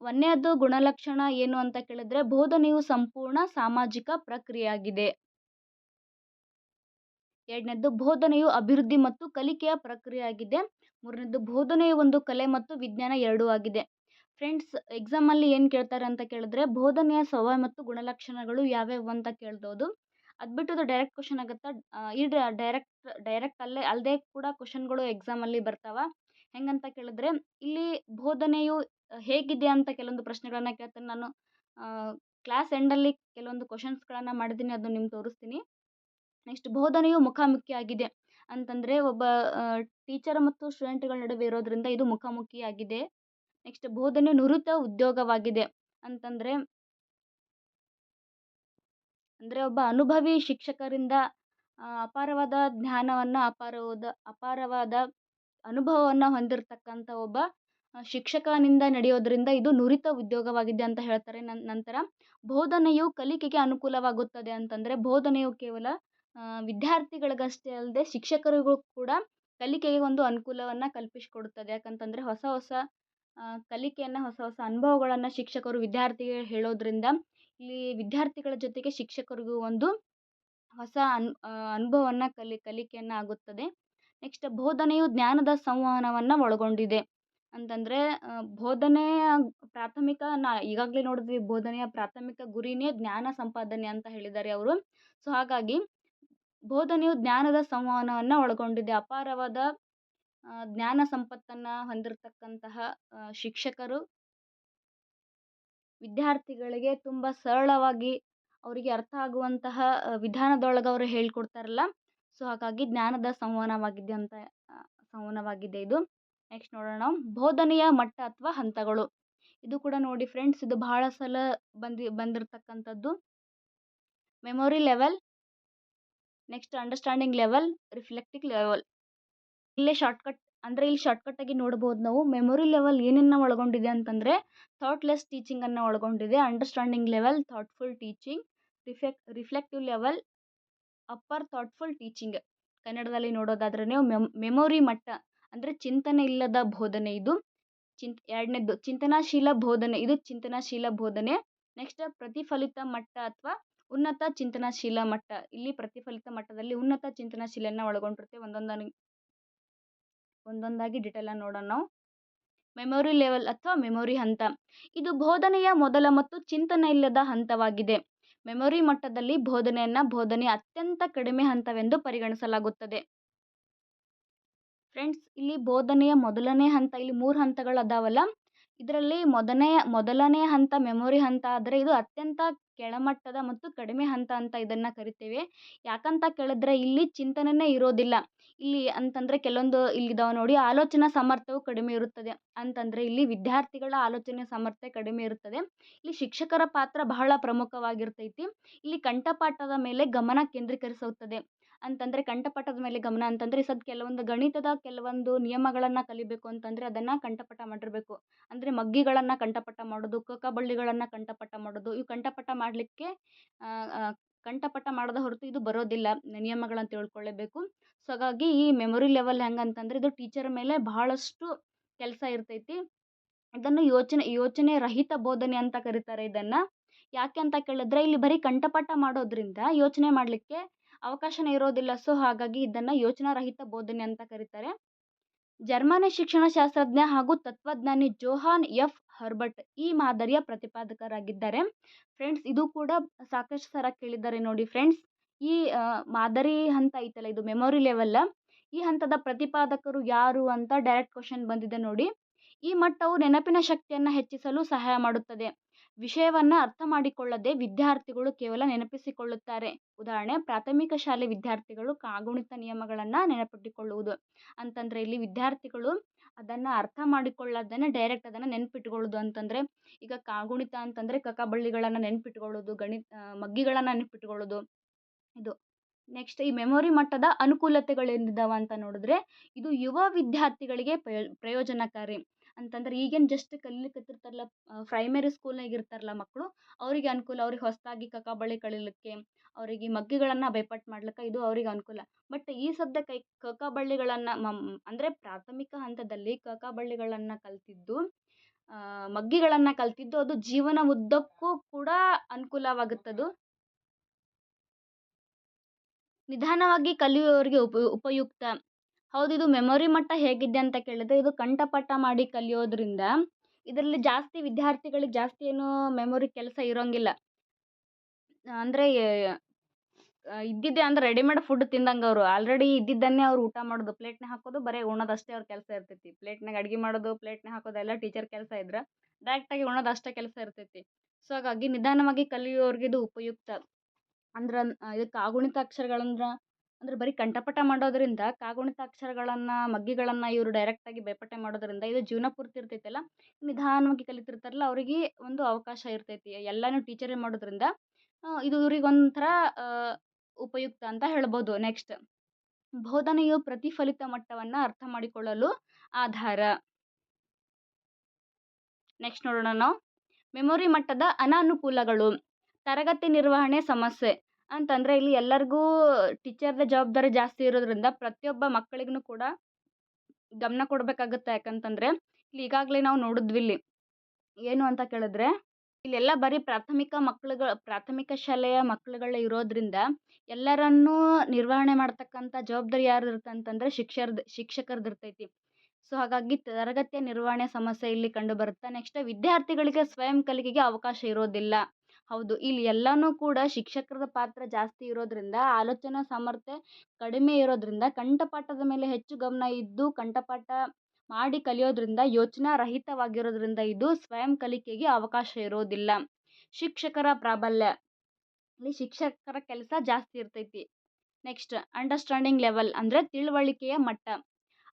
ಒಂದನೇದು ಗುಣಲಕ್ಷಣ ಏನು ಅಂತ ಕೇಳಿದ್ರೆ, ಬೋಧನೆಯು ಸಂಪೂರ್ಣ ಸಾಮಾಜಿಕ ಪ್ರಕ್ರಿಯೆಯಾಗಿದೆ. ಎರಡನೇದು ಬೋಧನೆಯು ಅಭಿವೃದ್ಧಿ ಮತ್ತು ಕಲಿಕೆಯ ಪ್ರಕ್ರಿಯೆಯಾಗಿದೆ. ಮೂರನೇದು ಬೋಧನೆಯು ಒಂದು ಕಲೆ ಮತ್ತು ವಿಜ್ಞಾನ ಎರಡೂ ಆಗಿದೆ. ಫ್ರೆಂಡ್ಸ್ ಎಕ್ಸಾಮಲ್ಲಿ ಏನು ಕೇಳ್ತಾರೆ ಅಂತ ಕೇಳಿದ್ರೆ, ಬೋಧನೆಯ ಸ್ವಭಾವ ಮತ್ತು ಗುಣಲಕ್ಷಣಗಳು ಯಾವ್ಯಾವು ಅಂತ ಕೇಳ್ಬೋದು. ಅದು ಬಿಟ್ಟು ಡೈರೆಕ್ಟ್ ಕ್ವಶನ್ ಆಗುತ್ತೆ? ಈ ಡೈರೆಕ್ಟ್ ಡೈರೆಕ್ಟ್ ಅಲ್ಲೇ ಅಲ್ಲದೆ ಕೂಡ ಕ್ವಶನ್ಗಳು ಎಕ್ಸಾಮಲ್ಲಿ ಬರ್ತಾವೆ. ಹೆಂಗಂತ ಕೇಳಿದ್ರೆ, ಇಲ್ಲಿ ಬೋಧನೆಯು ಹೇಗಿದೆ ಅಂತ ಕೆಲವೊಂದು ಪ್ರಶ್ನೆಗಳನ್ನು ಕೇಳ್ತಾನೆ ನಾನು. ಕ್ಲಾಸ್ ಎಂಡಲ್ಲಿ ಕೆಲವೊಂದು ಕ್ವಶನ್ಸ್ಗಳನ್ನು ಮಾಡಿದ್ದೀನಿ, ಅದು ನಿಮ್ಗೆ ತೋರಿಸ್ತೀನಿ. ನೆಕ್ಸ್ಟ್, ಬೋಧನೆಯು ಮುಖಾಮುಖಿಯಾಗಿದೆ ಅಂತಂದರೆ, ಒಬ್ಬ ಟೀಚರ್ ಮತ್ತು ಸ್ಟೂಡೆಂಟ್ಗಳ ನಡುವೆ ಇರೋದ್ರಿಂದ ಇದು ಮುಖಾಮುಖಿಯಾಗಿದೆ ನೆಕ್ಸ್ಟ್ ಬೋಧನೆ ನುರಿತ ಉದ್ಯೋಗವಾಗಿದೆ. ಅಂತಂದರೆ, ಅಂದರೆ ಒಬ್ಬ ಅನುಭವಿ ಶಿಕ್ಷಕರಿಂದ ಅಪಾರವಾದ ಜ್ಞಾನವನ್ನು, ಅಪಾರವಾದ ಅಪಾರವಾದ ಅನುಭವವನ್ನು ಹೊಂದಿರತಕ್ಕಂಥ ಒಬ್ಬ ಶಿಕ್ಷಕನಿಂದ ನಡೆಯೋದ್ರಿಂದ ಇದು ನುರಿತ ಉದ್ಯೋಗವಾಗಿದೆ ಅಂತ ಹೇಳ್ತಾರೆ. ನಂತರ ಬೋಧನೆಯು ಕಲಿಕೆಗೆ ಅನುಕೂಲವಾಗುತ್ತದೆ ಅಂತಂದರೆ, ಬೋಧನೆಯು ಕೇವಲ ವಿದ್ಯಾರ್ಥಿಗಳಿಗಷ್ಟೇ ಅಲ್ಲದೆ ಶಿಕ್ಷಕರಿಗೂ ಕೂಡ ಕಲಿಕೆಗೆ ಒಂದು ಅನುಕೂಲವನ್ನು ಕಲ್ಪಿಸಿಕೊಡುತ್ತದೆ. ಯಾಕಂತಂದರೆ ಹೊಸ ಹೊಸ ಕಲಿಕೆಯನ್ನು ಹೊಸ ಹೊಸ ಅನುಭವಗಳನ್ನು ಶಿಕ್ಷಕರು, ವಿದ್ಯಾರ್ಥಿಗೆ ಹೇಳೋದರಿಂದ ಇಲ್ಲಿ ವಿದ್ಯಾರ್ಥಿಗಳ ಜೊತೆಗೆ ಶಿಕ್ಷಕರಿಗೂ ಒಂದು ಹೊಸ ಅನ್ ಅನುಭವವನ್ನು ಕಲಿ, ಕಲಿಕೆಯನ್ನು ಆಗುತ್ತದೆ. ನೆಕ್ಸ್ಟ್ ಬೋಧನೆಯು ಜ್ಞಾನದ ಸಂವಹನವನ್ನು ಒಳಗೊಂಡಿದೆ. ಅಂತಂದರೆ ಬೋಧನೆಯ ಪ್ರಾಥಮಿಕ, ನಾ ಈಗಾಗಲೇ ನೋಡಿದ್ವಿ ಬೋಧನೆಯ ಪ್ರಾಥಮಿಕ ಗುರಿನೇ ಜ್ಞಾನ ಸಂಪಾದನೆ ಅಂತ ಹೇಳಿದ್ದಾರೆ ಅವರು. ಸೊ, ಹಾಗಾಗಿ ಬೋಧನೆಯು ಜ್ಞಾನದ ಸಂವಹನವನ್ನು ಒಳಗೊಂಡಿದೆ. ಅಪಾರವಾದ ಜ್ಞಾನ ಸಂಪತ್ತನ್ನು ಹೊಂದಿರತಕ್ಕಂತಹ ಶಿಕ್ಷಕರು ವಿದ್ಯಾರ್ಥಿಗಳಿಗೆ ತುಂಬ ಸರಳವಾಗಿ ಅವರಿಗೆ ಅರ್ಥ ಆಗುವಂತಹ ವಿಧಾನದೊಳಗೆ ಅವರು ಹೇಳ್ಕೊಡ್ತಾರಲ್ಲ. ಸೊ, ಹಾಗಾಗಿ ಜ್ಞಾನದ ಸಂವಹನವಾಗಿದೆ ಅಂತ ಸಂವಹನವಾಗಿದೆ ಇದು. ನೆಕ್ಸ್ಟ್ ನೋಡೋಣ. ಬೋಧನೆಯ ಮಟ್ಟ ಅಥವಾ ಹಂತಗಳು. ಇದು ಕೂಡ ನೋಡಿ ಫ್ರೆಂಡ್ಸ್ ಇದು ಬಹಳ ಸಲ ಬಂದಿ, ಬಂದಿರತಕ್ಕಂಥದ್ದು. Memory level next understanding level reflective level ಇಲ್ಲೇ ಶಾರ್ಟ್ಕಟ್ ಅಂದರೆ ಇಲ್ಲಿ ಶಾರ್ಟ್ಕಟ್ಟಾಗಿ ನೋಡ್ಬೋದು ನಾವು. ಮೆಮೊರಿ ಲೆವೆಲ್ ಏನನ್ನು ಒಳಗೊಂಡಿದೆ ಅಂತಂದರೆ ಥಾಟ್ಲೆಸ್ ಟೀಚಿಂಗನ್ನು ಒಳಗೊಂಡಿದೆ. Understanding level thoughtful teaching ರಿಫೆಕ್ reflective level upper thoughtful teaching ಕನ್ನಡದಲ್ಲಿ ನೋಡೋದಾದ್ರೆ ಮೆಮ್ ಮೆಮೊರಿ ಮಟ್ಟ ಅಂದರೆ ಚಿಂತನೆ ಇಲ್ಲದ ಬೋಧನೆ ಇದು. ಚಿಂತ್, ಎರಡನೇದು, ಚಿಂತನಾಶೀಲ ಬೋಧನೆ. ಇದು ಚಿಂತನಾಶೀಲ ಬೋಧನೆ. ನೆಕ್ಸ್ಟ್ ಪ್ರತಿಫಲಿತ ಮಟ್ಟ ಅಥವಾ ಉನ್ನತ ಚಿಂತನಾಶೀಲ ಮಟ್ಟ. ಇಲ್ಲಿ ಪ್ರತಿಫಲಿತ ಮಟ್ಟದಲ್ಲಿ ಉನ್ನತ ಚಿಂತನಾಶೀಲನ ಒಳಗೊಂಡಿರುತ್ತೆ ಒಂದೊಂದಾಗಿ ಒಂದೊಂದಾಗಿ ಡಿಟೇಲಾಗಿ ನೋಡೋಣ ನಾವು. ಮೆಮೊರಿ ಲೆವೆಲ್ ಅಥವಾ ಮೆಮೊರಿ ಹಂತ. ಇದು ಬೋಧನೆಯ ಮೊದಲ ಮತ್ತು ಚಿಂತನೆ ಇಲ್ಲದ ಹಂತವಾಗಿದೆ. ಮೆಮೊರಿ ಮಟ್ಟದಲ್ಲಿ ಬೋಧನೆಯನ್ನು ಬೋಧನೆ ಅತ್ಯಂತ ಕಡಿಮೆ ಹಂತವೆಂದು ಪರಿಗಣಿಸಲಾಗುತ್ತದೆ. ಫ್ರೆಂಡ್ಸ್ ಇಲ್ಲಿ ಬೋಧನೆಯ ಮೊದಲನೇ ಹಂತ, ಇಲ್ಲಿ ಮೂರು ಹಂತಗಳು ಅದಾವಲ್ಲ. ಇದರಲ್ಲಿ ಮೊದಲನೇ ಮೊದಲನೇ ಹಂತ ಮೆಮೊರಿ ಹಂತ ಆದರೆ ಇದು ಅತ್ಯಂತ ಕೆಳಮಟ್ಟದ ಮತ್ತು ಕಡಿಮೆ ಹಂತ ಅಂತ ಇದನ್ನು ಕರಿತೇವೆ. ಯಾಕಂತ ಕೇಳಿದ್ರೆ ಇಲ್ಲಿ ಚಿಂತನೆನೇ ಇರೋದಿಲ್ಲ. ಇಲ್ಲಿ ಅಂತಂದರೆ ಕೆಲವೊಂದು ಇಲ್ಲಿದಾವೆ ನೋಡಿ ಆಲೋಚನಾ ಸಾಮರ್ಥ್ಯವು ಕಡಿಮೆ ಇರುತ್ತದೆ ಅಂತಂದರೆ ಇಲ್ಲಿ ವಿದ್ಯಾರ್ಥಿಗಳ ಆಲೋಚನೆ ಸಾಮರ್ಥ್ಯ ಕಡಿಮೆ ಇರುತ್ತದೆ. ಇಲ್ಲಿ ಶಿಕ್ಷಕರ ಪಾತ್ರ ಬಹಳ ಪ್ರಮುಖವಾಗಿರ್ತೈತಿ. ಇಲ್ಲಿ ಕಂಠಪಾಠದ ಮೇಲೆ ಗಮನ ಕೇಂದ್ರೀಕರಿಸುತ್ತದೆ. ಅಂತಂದರೆ ಕಂಠಪಾಠದ ಮೇಲೆ ಗಮನ ಅಂತಂದರೆ ಸದ್ ಕೆಲವೊಂದು ಗಣಿತದ ಕೆಲವೊಂದು ನಿಯಮಗಳನ್ನು ಕಲಿಬೇಕು ಅಂತಂದರೆ ಅದನ್ನು ಕಂಠಪಾಠ ಮಾಡಿರಬೇಕು. ಅಂದರೆ ಮಗ್ಗಿಗಳನ್ನು ಕಂಠಪಾಠ ಮಾಡೋದು ಕ ಬಳ್ಳಿಗಳನ್ನು ಕಂಠಪಾಠ ಮಾಡೋದು, ಇವು ಕಂಠಪಾಠ ಮಾಡಲಿಕ್ಕೆ ಕಂಠಪಾಠ ಮಾಡದ ಹೊರತು ಇದು ಬರೋದಿಲ್ಲ. ನಿಯಮಗಳನ್ನು ತಿಳ್ಕೊಳ್ಳೇಬೇಕು ಸೊ ಹಾಗಾಗಿ ಈ ಮೆಮೊರಿ ಲೆವೆಲ್ ಹೆಂಗಂತಂದರೆ ಇದು ಟೀಚರ್ ಮೇಲೆ ಬಹಳಷ್ಟು ಕೆಲಸ ಇರ್ತೈತಿ. ಇದನ್ನು ಯೋಚನೆ ಯೋಚನೆ ರಹಿತ ಬೋಧನೆ ಅಂತ ಕರೀತಾರೆ ಇದನ್ನು. ಯಾಕೆ ಅಂತ ಕೇಳಿದ್ರೆ ಇಲ್ಲಿ ಬರೀ ಕಂಠಪಾಠ ಮಾಡೋದ್ರಿಂದ ಯೋಚನೆ ಮಾಡಲಿಕ್ಕೆ ಅವಕಾಶನೇ ಇರೋದಿಲ್ಲ. ಸೊ, ಹಾಗಾಗಿ ಇದನ್ನು ಯೋಚನಾರಹಿತ ಬೋಧನೆ ಅಂತ ಕರೀತಾರೆ. ಜರ್ಮನಿ ಶಿಕ್ಷಣಶಾಸ್ತ್ರಜ್ಞ ಹಾಗೂ ತತ್ವಜ್ಞಾನಿ ಜೋಹಾನ್ ಎಫ್. ಹರ್ಬರ್ಟ್ ಈ ಮಾದರಿಯ ಪ್ರತಿಪಾದಕರಾಗಿದ್ದಾರೆ. ಫ್ರೆಂಡ್ಸ್, ಇದು ಕೂಡ ಸಾಕಷ್ಟು ಸರ ಕೇಳಿದ್ದಾರೆ ನೋಡಿ ಫ್ರೆಂಡ್ಸ್. ಈ ಮಾದರಿ ಹಂತ ಐತಲ್ಲ, ಇದು ಮೆಮೊರಿ ಲೆವೆಲ್. ಈ ಹಂತದ ಪ್ರತಿಪಾದಕರು ಯಾರು ಅಂತ ಡೈರೆಕ್ಟ್ ಕ್ವಶನ್ ಬಂದಿದೆ ನೋಡಿ. ಈ ಮಟ್ಟವು ನೆನಪಿನ ಶಕ್ತಿಯನ್ನು ಹೆಚ್ಚಿಸಲು ಸಹಾಯ ಮಾಡುತ್ತದೆ. ವಿಷಯವನ್ನು ಅರ್ಥ ಮಾಡಿಕೊಳ್ಳದೆ ವಿದ್ಯಾರ್ಥಿಗಳು ಕೇವಲ ನೆನಪಿಸಿಕೊಳ್ಳುತ್ತಾರೆ. ಉದಾಹರಣೆ, ಪ್ರಾಥಮಿಕ ಶಾಲೆ ವಿದ್ಯಾರ್ಥಿಗಳು ಕಾಗುಣಿತ ನಿಯಮಗಳನ್ನು ನೆನಪಿಟ್ಟುಕೊಳ್ಳುವುದು. ಅಂತಂದರೆ ಇಲ್ಲಿ ವಿದ್ಯಾರ್ಥಿಗಳು ಅದನ್ನು ಅರ್ಥ ಮಾಡಿಕೊಳ್ಳದೆನೆ ಡೈರೆಕ್ಟ್ ಅದನ್ನು ನೆನ್ಪಿಟ್ಕೊಳ್ಳೋದು ಅಂತಂದರೆ, ಈಗ ಕಾಗುಣಿತ ಅಂತಂದರೆ ಕಕಬಳ್ಳಿಗಳನ್ನು ಬಳ್ಳಿಗಳನ್ನು ನೆನ್ಪಿಟ್ಕೊಳ್ಳೋದು, ಗಣಿತ ಮಗ್ಗಿಗಳನ್ನು ನೆನ್ಪಿಟ್ಕೊಳ್ಳೋದು. ಇದು ನೆಕ್ಸ್ಟ್ ಈ ಮೆಮೊರಿ ಮಟ್ಟದ ಅನುಕೂಲತೆಗಳು ಏನಿದಾವೆ ಅಂತ ನೋಡಿದ್ರೆ ಇದು ಯುವ ವಿದ್ಯಾರ್ಥಿಗಳಿಗೆ ಪ್ರಯೋಜನಕಾರಿ. ಅಂತಂದ್ರೆ ಈಗೇನು ಜಸ್ಟ್ ಕಲಿಲಿಕತ್ತಿರ್ತಾರಲ್ಲ ಪ್ರೈಮರಿ ಸ್ಕೂಲ್ನಾಗ ಇರ್ತಾರಲ್ಲ ಮಕ್ಕಳು ಅವರಿಗೆ ಅನುಕೂಲ, ಅವ್ರಿಗೆ ಹೊಸದಾಗಿ ಬಳ್ಳಿ ಕಲೀಲಿಕ್ಕೆ ಅವರಿಗೆ ಮಗ್ಗಿಗಳನ್ನು ಬೈಪಾಟ್ ಮಾಡ್ಲಿಕ್ಕೆ ಇದು ಅವ್ರಿಗೆ ಅನುಕೂಲ. ಬಟ್ ಈ ಸದ್ಯಕ್ಕೆ ಕೈ ಬಳ್ಳಿಗಳನ್ನು ಮಮ್, ಅಂದರೆ ಪ್ರಾಥಮಿಕ ಹಂತದಲ್ಲಿ ಬಳ್ಳಿಗಳನ್ನು ಕಲಿತಿದ್ದು ಮಗ್ಗಿಗಳನ್ನು ಕಲ್ತಿದ್ದು ಅದು ಜೀವನ ಉದ್ದಕ್ಕೂ ಕೂಡ ಅನುಕೂಲವಾಗುತ್ತದು. ನಿಧಾನವಾಗಿ ಕಲಿಯುವವರಿಗೆ ಉಪ, ಉಪಯುಕ್ತ. ಹೌದು, ಇದು ಮೆಮೊರಿ ಮಟ್ಟ ಹೇಗಿದೆ ಅಂತ ಕೇಳಿದ್ರೆ ಇದು ಕಂಠಪಾಠ ಮಾಡಿ ಕಲಿಯೋದ್ರಿಂದ ಇದರಲ್ಲಿ ಜಾಸ್ತಿ ವಿದ್ಯಾರ್ಥಿಗಳಿಗೆ ಜಾಸ್ತಿ ಏನು ಮೆಮೊರಿ ಕೆಲಸ ಇರೋಂಗಿಲ್ಲ. ಅಂದರೆ ಇದ್ದಿದ್ದೆ ಅಂದ್ರೆ ರೆಡಿಮೇಡ್ ಫುಡ್ ತಿಂದಂಗೆ ಅವರು. ಆಲ್ರೆಡಿ ಇದ್ದಿದ್ದನ್ನೇ ಅವ್ರು ಊಟ ಮಾಡೋದು. ಪ್ಲೇಟ್ನಾಗ ಹಾಕೋದು, ಬರೀ ಉಣ್ಣೋದಷ್ಟೇ ಅವ್ರ ಕೆಲಸ ಇರ್ತೈತಿ. ಪ್ಲೇಟ್ನಾಗ ಅಡ್ಗೆ ಮಾಡೋದು ಪ್ಲೇಟ್ನಾಗ ಹಾಕೋದು, ಎಲ್ಲ ಟೀಚರ್ ಕೆಲಸ ಇದ್ರೆ. ಡೈರೆಕ್ಟಾಗಿ ಉಣ್ಣೋದು ಅಷ್ಟೇ ಕೆಲಸ ಇರ್ತೈತಿ. ಸೊ ಹಾಗಾಗಿ ನಿಧಾನವಾಗಿ ಕಲಿಯೋರ್ಗೆ ಇದು ಉಪಯುಕ್ತ. ಅಂದ್ರೆ, ಇದಕ್ಕೆ ಆಗುಣಿತ ಅಕ್ಷರಗಳಂದ್ರೆ ಅಂದ್ರೆ ಬರೀ ಕಂಠಪಾಠ ಮಾಡೋದರಿಂದ ಕಾಗುಣಿತ ಅಕ್ಷರಗಳನ್ನು ಮಗ್ಗಿಗಳನ್ನು ಇವರು ಡೈರೆಕ್ಟಾಗಿ ಬಾಯ್ಪಾಠ ಮಾಡೋದರಿಂದ ಇದು ಜೀವನ ಪೂರ್ತಿ ಇರ್ತೈತಲ್ಲ, ನಿಧಾನವಾಗಿ ಕಲಿತಿರ್ತಾರಲ್ಲ, ಅವರಿಗೆ ಒಂದು ಅವಕಾಶ ಇರ್ತೈತಿ. ಎಲ್ಲನೂ ಟೀಚರೇ ಮಾಡೋದರಿಂದ ಇದು ಇವ್ರಿಗೆ ಒಂಥರ ಉಪಯುಕ್ತ ಅಂತ ಹೇಳ್ಬೋದು ನೆಕ್ಸ್ಟ್ ಬೋಧನೆಯು ಪ್ರತಿಫಲಿತ ಮಟ್ಟವನ್ನು ಅರ್ಥ ಮಾಡಿಕೊಳ್ಳಲು ಆಧಾರ. ನೆಕ್ಸ್ಟ್ ನೋಡೋಣ ನಾವು. ಮೆಮೊರಿ ಮಟ್ಟದ ಅನಾನುಕೂಲಗಳು. ತರಗತಿ ನಿರ್ವಹಣೆ ಸಮಸ್ಯೆ. ಅಂತಂದರೆ ಇಲ್ಲಿ ಎಲ್ಲರಿಗೂ ಟೀಚರ್ದ ಜವಾಬ್ದಾರಿ ಜಾಸ್ತಿ ಇರೋದ್ರಿಂದ ಪ್ರತಿಯೊಬ್ಬ ಮಕ್ಕಳಿಗೂ ಕೂಡ ಗಮನ ಕೊಡಬೇಕಾಗುತ್ತೆ. ಯಾಕಂತಂದರೆ ಇಲ್ಲಿ ಈಗಾಗಲೇ ನಾವು ನೋಡಿದ್ವಿ ಇಲ್ಲಿ. ಏನು ಅಂತ ಕೇಳಿದ್ರೆ ಇಲ್ಲೆಲ್ಲ ಬರೀ ಪ್ರಾಥಮಿಕ ಮಕ್ಳುಗಳು ಪ್ರಾಥಮಿಕ ಶಾಲೆಯ ಮಕ್ಳುಗಳೇ ಇರೋದ್ರಿಂದ ಎಲ್ಲರನ್ನೂ ನಿರ್ವಹಣೆ ಮಾಡ್ತಕ್ಕಂಥ ಜವಾಬ್ದಾರಿ ಯಾರು ಇರುತ್ತೆ ಅಂತಂದರೆ ಶಿಕ್ಷರ್ದು ಶಿಕ್ಷಕರದ್ದು ಇರ್ತೈತಿ ಸೊ, ಹಾಗಾಗಿ ತರಗತಿಯ ನಿರ್ವಹಣೆ ಸಮಸ್ಯೆ ಇಲ್ಲಿ ಕಂಡು ಬರುತ್ತೆ. ನೆಕ್ಸ್ಟ್ ವಿದ್ಯಾರ್ಥಿಗಳಿಗೆ ಸ್ವಯಂ ಕಲಿಕೆಗೆ ಅವಕಾಶ ಇರೋದಿಲ್ಲ. ಹೌದು. ಇಲ್ಲಿ ಎಲ್ಲನೂ ಕೂಡ ಶಿಕ್ಷಕರದ ಪಾತ್ರ ಜಾಸ್ತಿ ಇರೋದ್ರಿಂದ, ಆಲೋಚನಾ ಸಾಮರ್ಥ್ಯ ಕಡಿಮೆ ಇರೋದ್ರಿಂದ, ಕಂಠಪಾಠದ ಮೇಲೆ ಹೆಚ್ಚು ಗಮನ ಇದ್ದು, ಕಂಠಪಾಠ ಮಾಡಿ ಕಲಿಯೋದ್ರಿಂದ, ಯೋಚನಾ ರಹಿತವಾಗಿರೋದ್ರಿಂದ ಇದು ಸ್ವಯಂ ಕಲಿಕೆಗೆ ಅವಕಾಶ ಇರೋದಿಲ್ಲ. ಶಿಕ್ಷಕರ ಪ್ರಾಬಲ್ಯ. ಇಲ್ಲಿ ಶಿಕ್ಷಕರ ಕೆಲಸ ಜಾಸ್ತಿ ಇರ್ತೈತಿ. ನೆಕ್ಸ್ಟ್, ಅಂಡರ್ಸ್ಟ್ಯಾಂಡಿಂಗ್ ಲೆವೆಲ್ ಅಂದರೆ ತಿಳುವಳಿಕೆಯ ಮಟ್ಟ.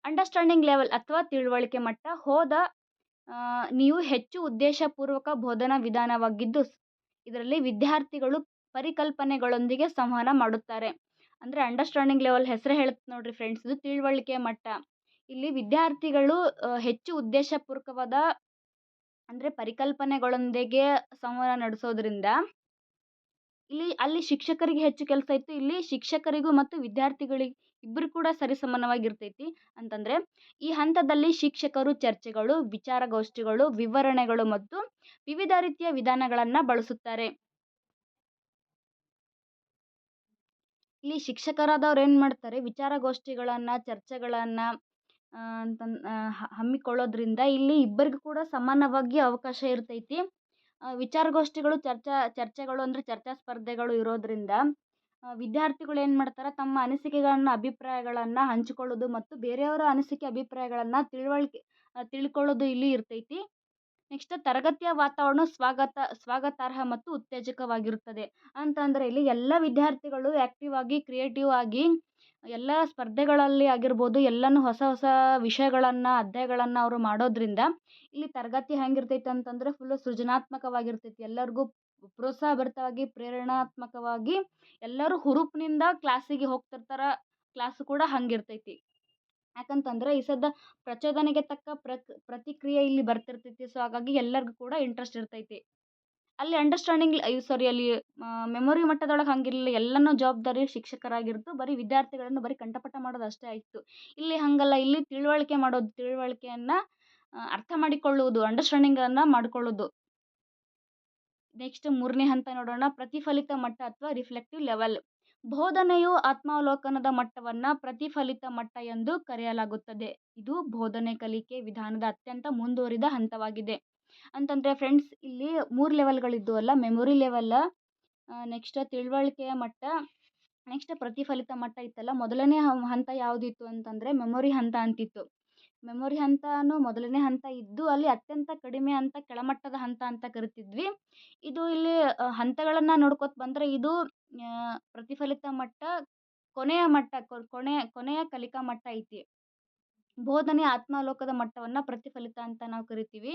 ಅಂಡರ್ಸ್ಟ್ಯಾಂಡಿಂಗ್ ಲೆವೆಲ್ ಅಥವಾ ತಿಳುವಳಿಕೆ ಮಟ್ಟ ಹೋದ ನೀವು ಹೆಚ್ಚು ಉದ್ದೇಶಪೂರ್ವಕ ಬೋಧನಾ ವಿಧಾನವಾಗಿದ್ದು ಇದರಲ್ಲಿ ವಿದ್ಯಾರ್ಥಿಗಳು ಪರಿಕಲ್ಪನೆಗಳೊಂದಿಗೆ ಸಂವಹನ ಮಾಡುತ್ತಾರೆ. ಅಂದರೆ ಅಂಡರ್ಸ್ಟ್ಯಾಂಡಿಂಗ್ ಲೆವೆಲ್ ಹೆಸರೇ ಹೇಳುತ್ತೆ ನೋಡಿರಿ ಫ್ರೆಂಡ್ಸ್ ಇದು ತಿಳುವಳಿಕೆ ಮಟ್ಟ. ಇಲ್ಲಿ ವಿದ್ಯಾರ್ಥಿಗಳು ಹೆಚ್ಚು ಉದ್ದೇಶಪೂರ್ವಕವಾದ ಅಂದರೆ ಪರಿಕಲ್ಪನೆಗಳೊಂದಿಗೆ ಸಂವಹನ ನಡೆಸೋದ್ರಿಂದ ಇಲ್ಲಿ, ಅಲ್ಲಿ ಶಿಕ್ಷಕರಿಗೆ ಹೆಚ್ಚು ಕೆಲಸ ಇತ್ತು. ಇಲ್ಲಿ ಶಿಕ್ಷಕರಿಗೂ ಮತ್ತು ವಿದ್ಯಾರ್ಥಿಗಳಿಗೆ ಇಬ್ಬರು ಕೂಡ ಸರಿಸಮಾನವಾಗಿರ್ತೈತಿ ಅಂತಂದರೆ ಈ ಹಂತದಲ್ಲಿ ಶಿಕ್ಷಕರು ಚರ್ಚೆಗಳು, ವಿಚಾರಗೋಷ್ಠಿಗಳು, ವಿವರಣೆಗಳು ಮತ್ತು ವಿವಿಧ ರೀತಿಯ ವಿಧಾನಗಳನ್ನು ಬಳಸುತ್ತಾರೆ. ಇಲ್ಲಿ ಶಿಕ್ಷಕರಾದವ್ರು ಏನು ಮಾಡ್ತಾರೆ, ವಿಚಾರಗೋಷ್ಠಿಗಳನ್ನು, ಚರ್ಚೆಗಳನ್ನು ಅಂತ ಹಮ್ಮಿಕೊಳ್ಳೋದ್ರಿಂದ ಇಲ್ಲಿ ಇಬ್ಬರಿಗೂ ಕೂಡ ಸಮಾನವಾಗಿ ಅವಕಾಶ ಇರ್ತೈತಿ. ವಿಚಾರಗೋಷ್ಠಿಗಳು, ಚರ್ಚಾ, ಚರ್ಚೆಗಳು ಅಂದರೆ ಚರ್ಚಾ ಸ್ಪರ್ಧೆಗಳು ಇರೋದ್ರಿಂದ ವಿದ್ಯಾರ್ಥಿಗಳು ಏನು ಮಾಡ್ತಾರೆ, ತಮ್ಮ ಅನಿಸಿಕೆಗಳನ್ನು, ಅಭಿಪ್ರಾಯಗಳನ್ನು ಹಂಚಿಕೊಳ್ಳೋದು ಮತ್ತು ಬೇರೆಯವರ ಅನಿಸಿಕೆ, ಅಭಿಪ್ರಾಯಗಳನ್ನು ತಿಳುವಳಿಕೆ ತಿಳ್ಕೊಳ್ಳೋದು ಇಲ್ಲಿ ಇರ್ತೈತಿ. ನೆಕ್ಸ್ಟ್ ತರಗತಿಯ ವಾತಾವರಣ ಸ್ವಾಗತ, ಸ್ವಾಗತಾರ್ಹ ಮತ್ತು ಉತ್ತೇಜಕವಾಗಿರುತ್ತದೆ. ಅಂತಂದರೆ ಇಲ್ಲಿ ಎಲ್ಲ ವಿದ್ಯಾರ್ಥಿಗಳು ಆ್ಯಕ್ಟಿವ್ ಆಗಿ ಕ್ರಿಯೇಟಿವ್ ಆಗಿ, ಎಲ್ಲ ಸ್ಪರ್ಧೆಗಳಲ್ಲಿ ಆಗಿರ್ಬೋದು, ಎಲ್ಲನೂ ಹೊಸ ಹೊಸ ವಿಷಯಗಳನ್ನು, ಅಧ್ಯಾಯಗಳನ್ನು ಅವರು ಮಾಡೋದರಿಂದ ಇಲ್ಲಿ ತರಗತಿ ಹೆಂಗಿರ್ತೈತೆ ಅಂತಂದರೆ ಫುಲ್ಲು ಸೃಜನಾತ್ಮಕವಾಗಿರ್ತೈತಿ. ಎಲ್ಲರಿಗೂ ಪ್ರೋತ್ಸಾಹಭರಿತವಾಗಿ, ಪ್ರೇರಣಾತ್ಮಕವಾಗಿ ಎಲ್ಲರೂ ಹುರುಪಿನಿಂದ ಕ್ಲಾಸಿಗೆ ಹೋಗ್ತಿರ್ತಾರೆ ಕ್ಲಾಸು ಕೂಡ ಹಂಗಿರ್ತೈತಿ. ಯಾಕಂತಂದರೆ ಈ ಸದ್ದ ಪ್ರಚೋದನೆಗೆ ತಕ್ಕ ಪ್ರತಿಕ್ರಿಯೆ ಇಲ್ಲಿ ಬರ್ತಿರ್ತೈತಿ. ಸೊ ಹಾಗಾಗಿ ಎಲ್ಲರಿಗೂ ಕೂಡ ಇಂಟ್ರೆಸ್ಟ್ ಇರ್ತೈತಿ. ಅಲ್ಲಿ ಅಂಡರ್ಸ್ಟ್ಯಾಂಡಿಂಗ್ ಸಾರಿ ಅಲ್ಲಿ ಮೆಮೊರಿ ಮಟ್ಟದೊಳಗೆ ಹಂಗಿರಲಿಲ್ಲ. ಎಲ್ಲನೂ ಜವಾಬ್ದಾರಿ ಶಿಕ್ಷಕರಾಗಿರ್ತು ಬರೀ ವಿದ್ಯಾರ್ಥಿಗಳನ್ನು ಬರೀ ಕಂಠಪಾಠ ಮಾಡೋದು ಅಷ್ಟೇ ಆಯಿತು. ಇಲ್ಲಿ ಹಾಗಲ್ಲ. ಇಲ್ಲಿ ತಿಳುವಳಿಕೆ ಮಾಡೋದು, ತಿಳುವಳಿಕೆಯನ್ನು ಅರ್ಥ ಮಾಡಿಕೊಳ್ಳುವುದು ಅಂಡರ್ಸ್ಟ್ಯಾಂಡಿಂಗನ್ನು ಮಾಡಿಕೊಳ್ಳೋದು. ನೆಕ್ಸ್ಟ್ ಮೂರನೇ ಹಂತ ನೋಡೋಣ. ಪ್ರತಿಫಲಿತ ಮಟ್ಟ ಅಥವಾ ರಿಫ್ಲೆಕ್ಟಿವ್ ಲೆವೆಲ್ ಬೋಧನೆಯು ಆತ್ಮಾವಲೋಕನದ ಮಟ್ಟವನ್ನು ಪ್ರತಿಫಲಿತ ಮಟ್ಟ ಎಂದು ಕರೆಯಲಾಗುತ್ತದೆ. ಇದು ಬೋಧನೆ ಕಲಿಕೆ ವಿಧಾನದ ಅತ್ಯಂತ ಮುಂದುವರಿದ ಹಂತವಾಗಿದೆ. ಅಂತಂದರೆ ಫ್ರೆಂಡ್ಸ್ ಇಲ್ಲಿ ಮೂರು ಲೆವೆಲ್ಗಳಿದ್ದವಲ್ಲ ಮೆಮೊರಿ ಲೆವೆಲ್ಲ ನೆಕ್ಸ್ಟ್ ತಿಳುವಳಿಕೆಯ ಮಟ್ಟ ನೆಕ್ಸ್ಟ್ ಪ್ರತಿಫಲಿತ ಮಟ್ಟ ಇತ್ತಲ್ಲ, ಮೊದಲನೇ ಹಂತ ಯಾವುದಿತ್ತು ಅಂತಂದರೆ ಮೆಮೊರಿ ಹಂತ ಅಂತಿತ್ತು. ಮೆಮೊರಿ ಹಂತನೂ ಮೊದಲನೇ ಹಂತ ಇದ್ದು, ಅಲ್ಲಿ ಅತ್ಯಂತ ಕಡಿಮೆ ಹಂತ ಕೆಳಮಟ್ಟದ ಹಂತ ಅಂತ ಕರಿತಿದ್ವಿ. ಇದು ಇಲ್ಲಿ ಹಂತಗಳನ್ನು ನೋಡ್ಕೊತ ಬಂದರೆ ಇದು ಪ್ರತಿಫಲಿತ ಮಟ್ಟ, ಕೊನೆಯ ಮಟ್ಟ ಕೊನೆಯ ಕೊನೆಯ ಕಲಿಕಾ ಮಟ್ಟ ಐತಿ. ಬೋಧನೆ ಆತ್ಮಲೋಕದ ಮಟ್ಟವನ್ನು ಪ್ರತಿಫಲಿತ ಅಂತ ನಾವು ಕರಿತೀವಿ.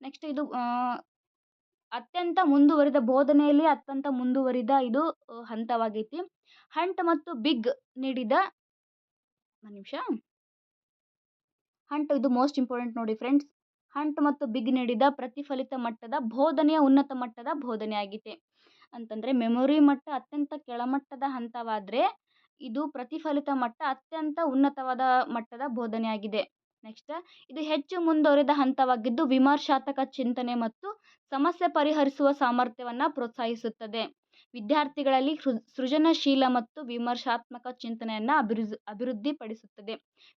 ನೆಕ್ಸ್ಟ್ ಇದು ಅತ್ಯಂತ ಮುಂದುವರಿದ, ಬೋಧನೆಯಲ್ಲಿ ಅತ್ಯಂತ ಮುಂದುವರಿದ ಇದು ಹಂತವಾಗೈತಿ. ಹಂಟ್ ಮತ್ತು ಬಿಗ್ ನೀಡಿದ ನಿಮಿಷ. ಹಂಟ್ ಇದು ಮೋಸ್ಟ್ ಇಂಪಾರ್ಟೆಂಟ್ ನೋಡಿ ಫ್ರೆಂಡ್ಸ್ ಹಂಟ್ ಮತ್ತು ಬಿಗ್ ನೀಡಿದ ಪ್ರತಿಫಲಿತ ಮಟ್ಟದ ಬೋಧನೆಯ ಉನ್ನತ ಮಟ್ಟದ ಬೋಧನೆ ಆಗಿದೆ ಅಂತಂದರೆ ಮೆಮೊರಿ ಮಟ್ಟ ಅತ್ಯಂತ ಕೆಳಮಟ್ಟದ ಹಂತವಾದರೆ ಇದು ಪ್ರತಿಫಲಿತ ಮಟ್ಟ ಅತ್ಯಂತ ಉನ್ನತವಾದ ಮಟ್ಟದ ಬೋಧನೆಯಾಗಿದೆ ನೆಕ್ಸ್ಟ್ ಇದು ಹೆಚ್ಚು ಮುಂದುವರಿದ ಹಂತವಾಗಿದ್ದು ವಿಮರ್ಶಾತ್ಮಕ ಚಿಂತನೆ ಮತ್ತು ಸಮಸ್ಯೆ ಪರಿಹರಿಸುವ ಸಾಮರ್ಥ್ಯವನ್ನು ಪ್ರೋತ್ಸಾಹಿಸುತ್ತದೆ. ವಿದ್ಯಾರ್ಥಿಗಳಲ್ಲಿ ಸೃಜನಶೀಲ ಮತ್ತು ವಿಮರ್ಶಾತ್ಮಕ ಚಿಂತನೆಯನ್ನು ಅಭಿವೃದ್ಧಿ ಅಭಿವೃದ್ಧಿಪಡಿಸುತ್ತದೆ.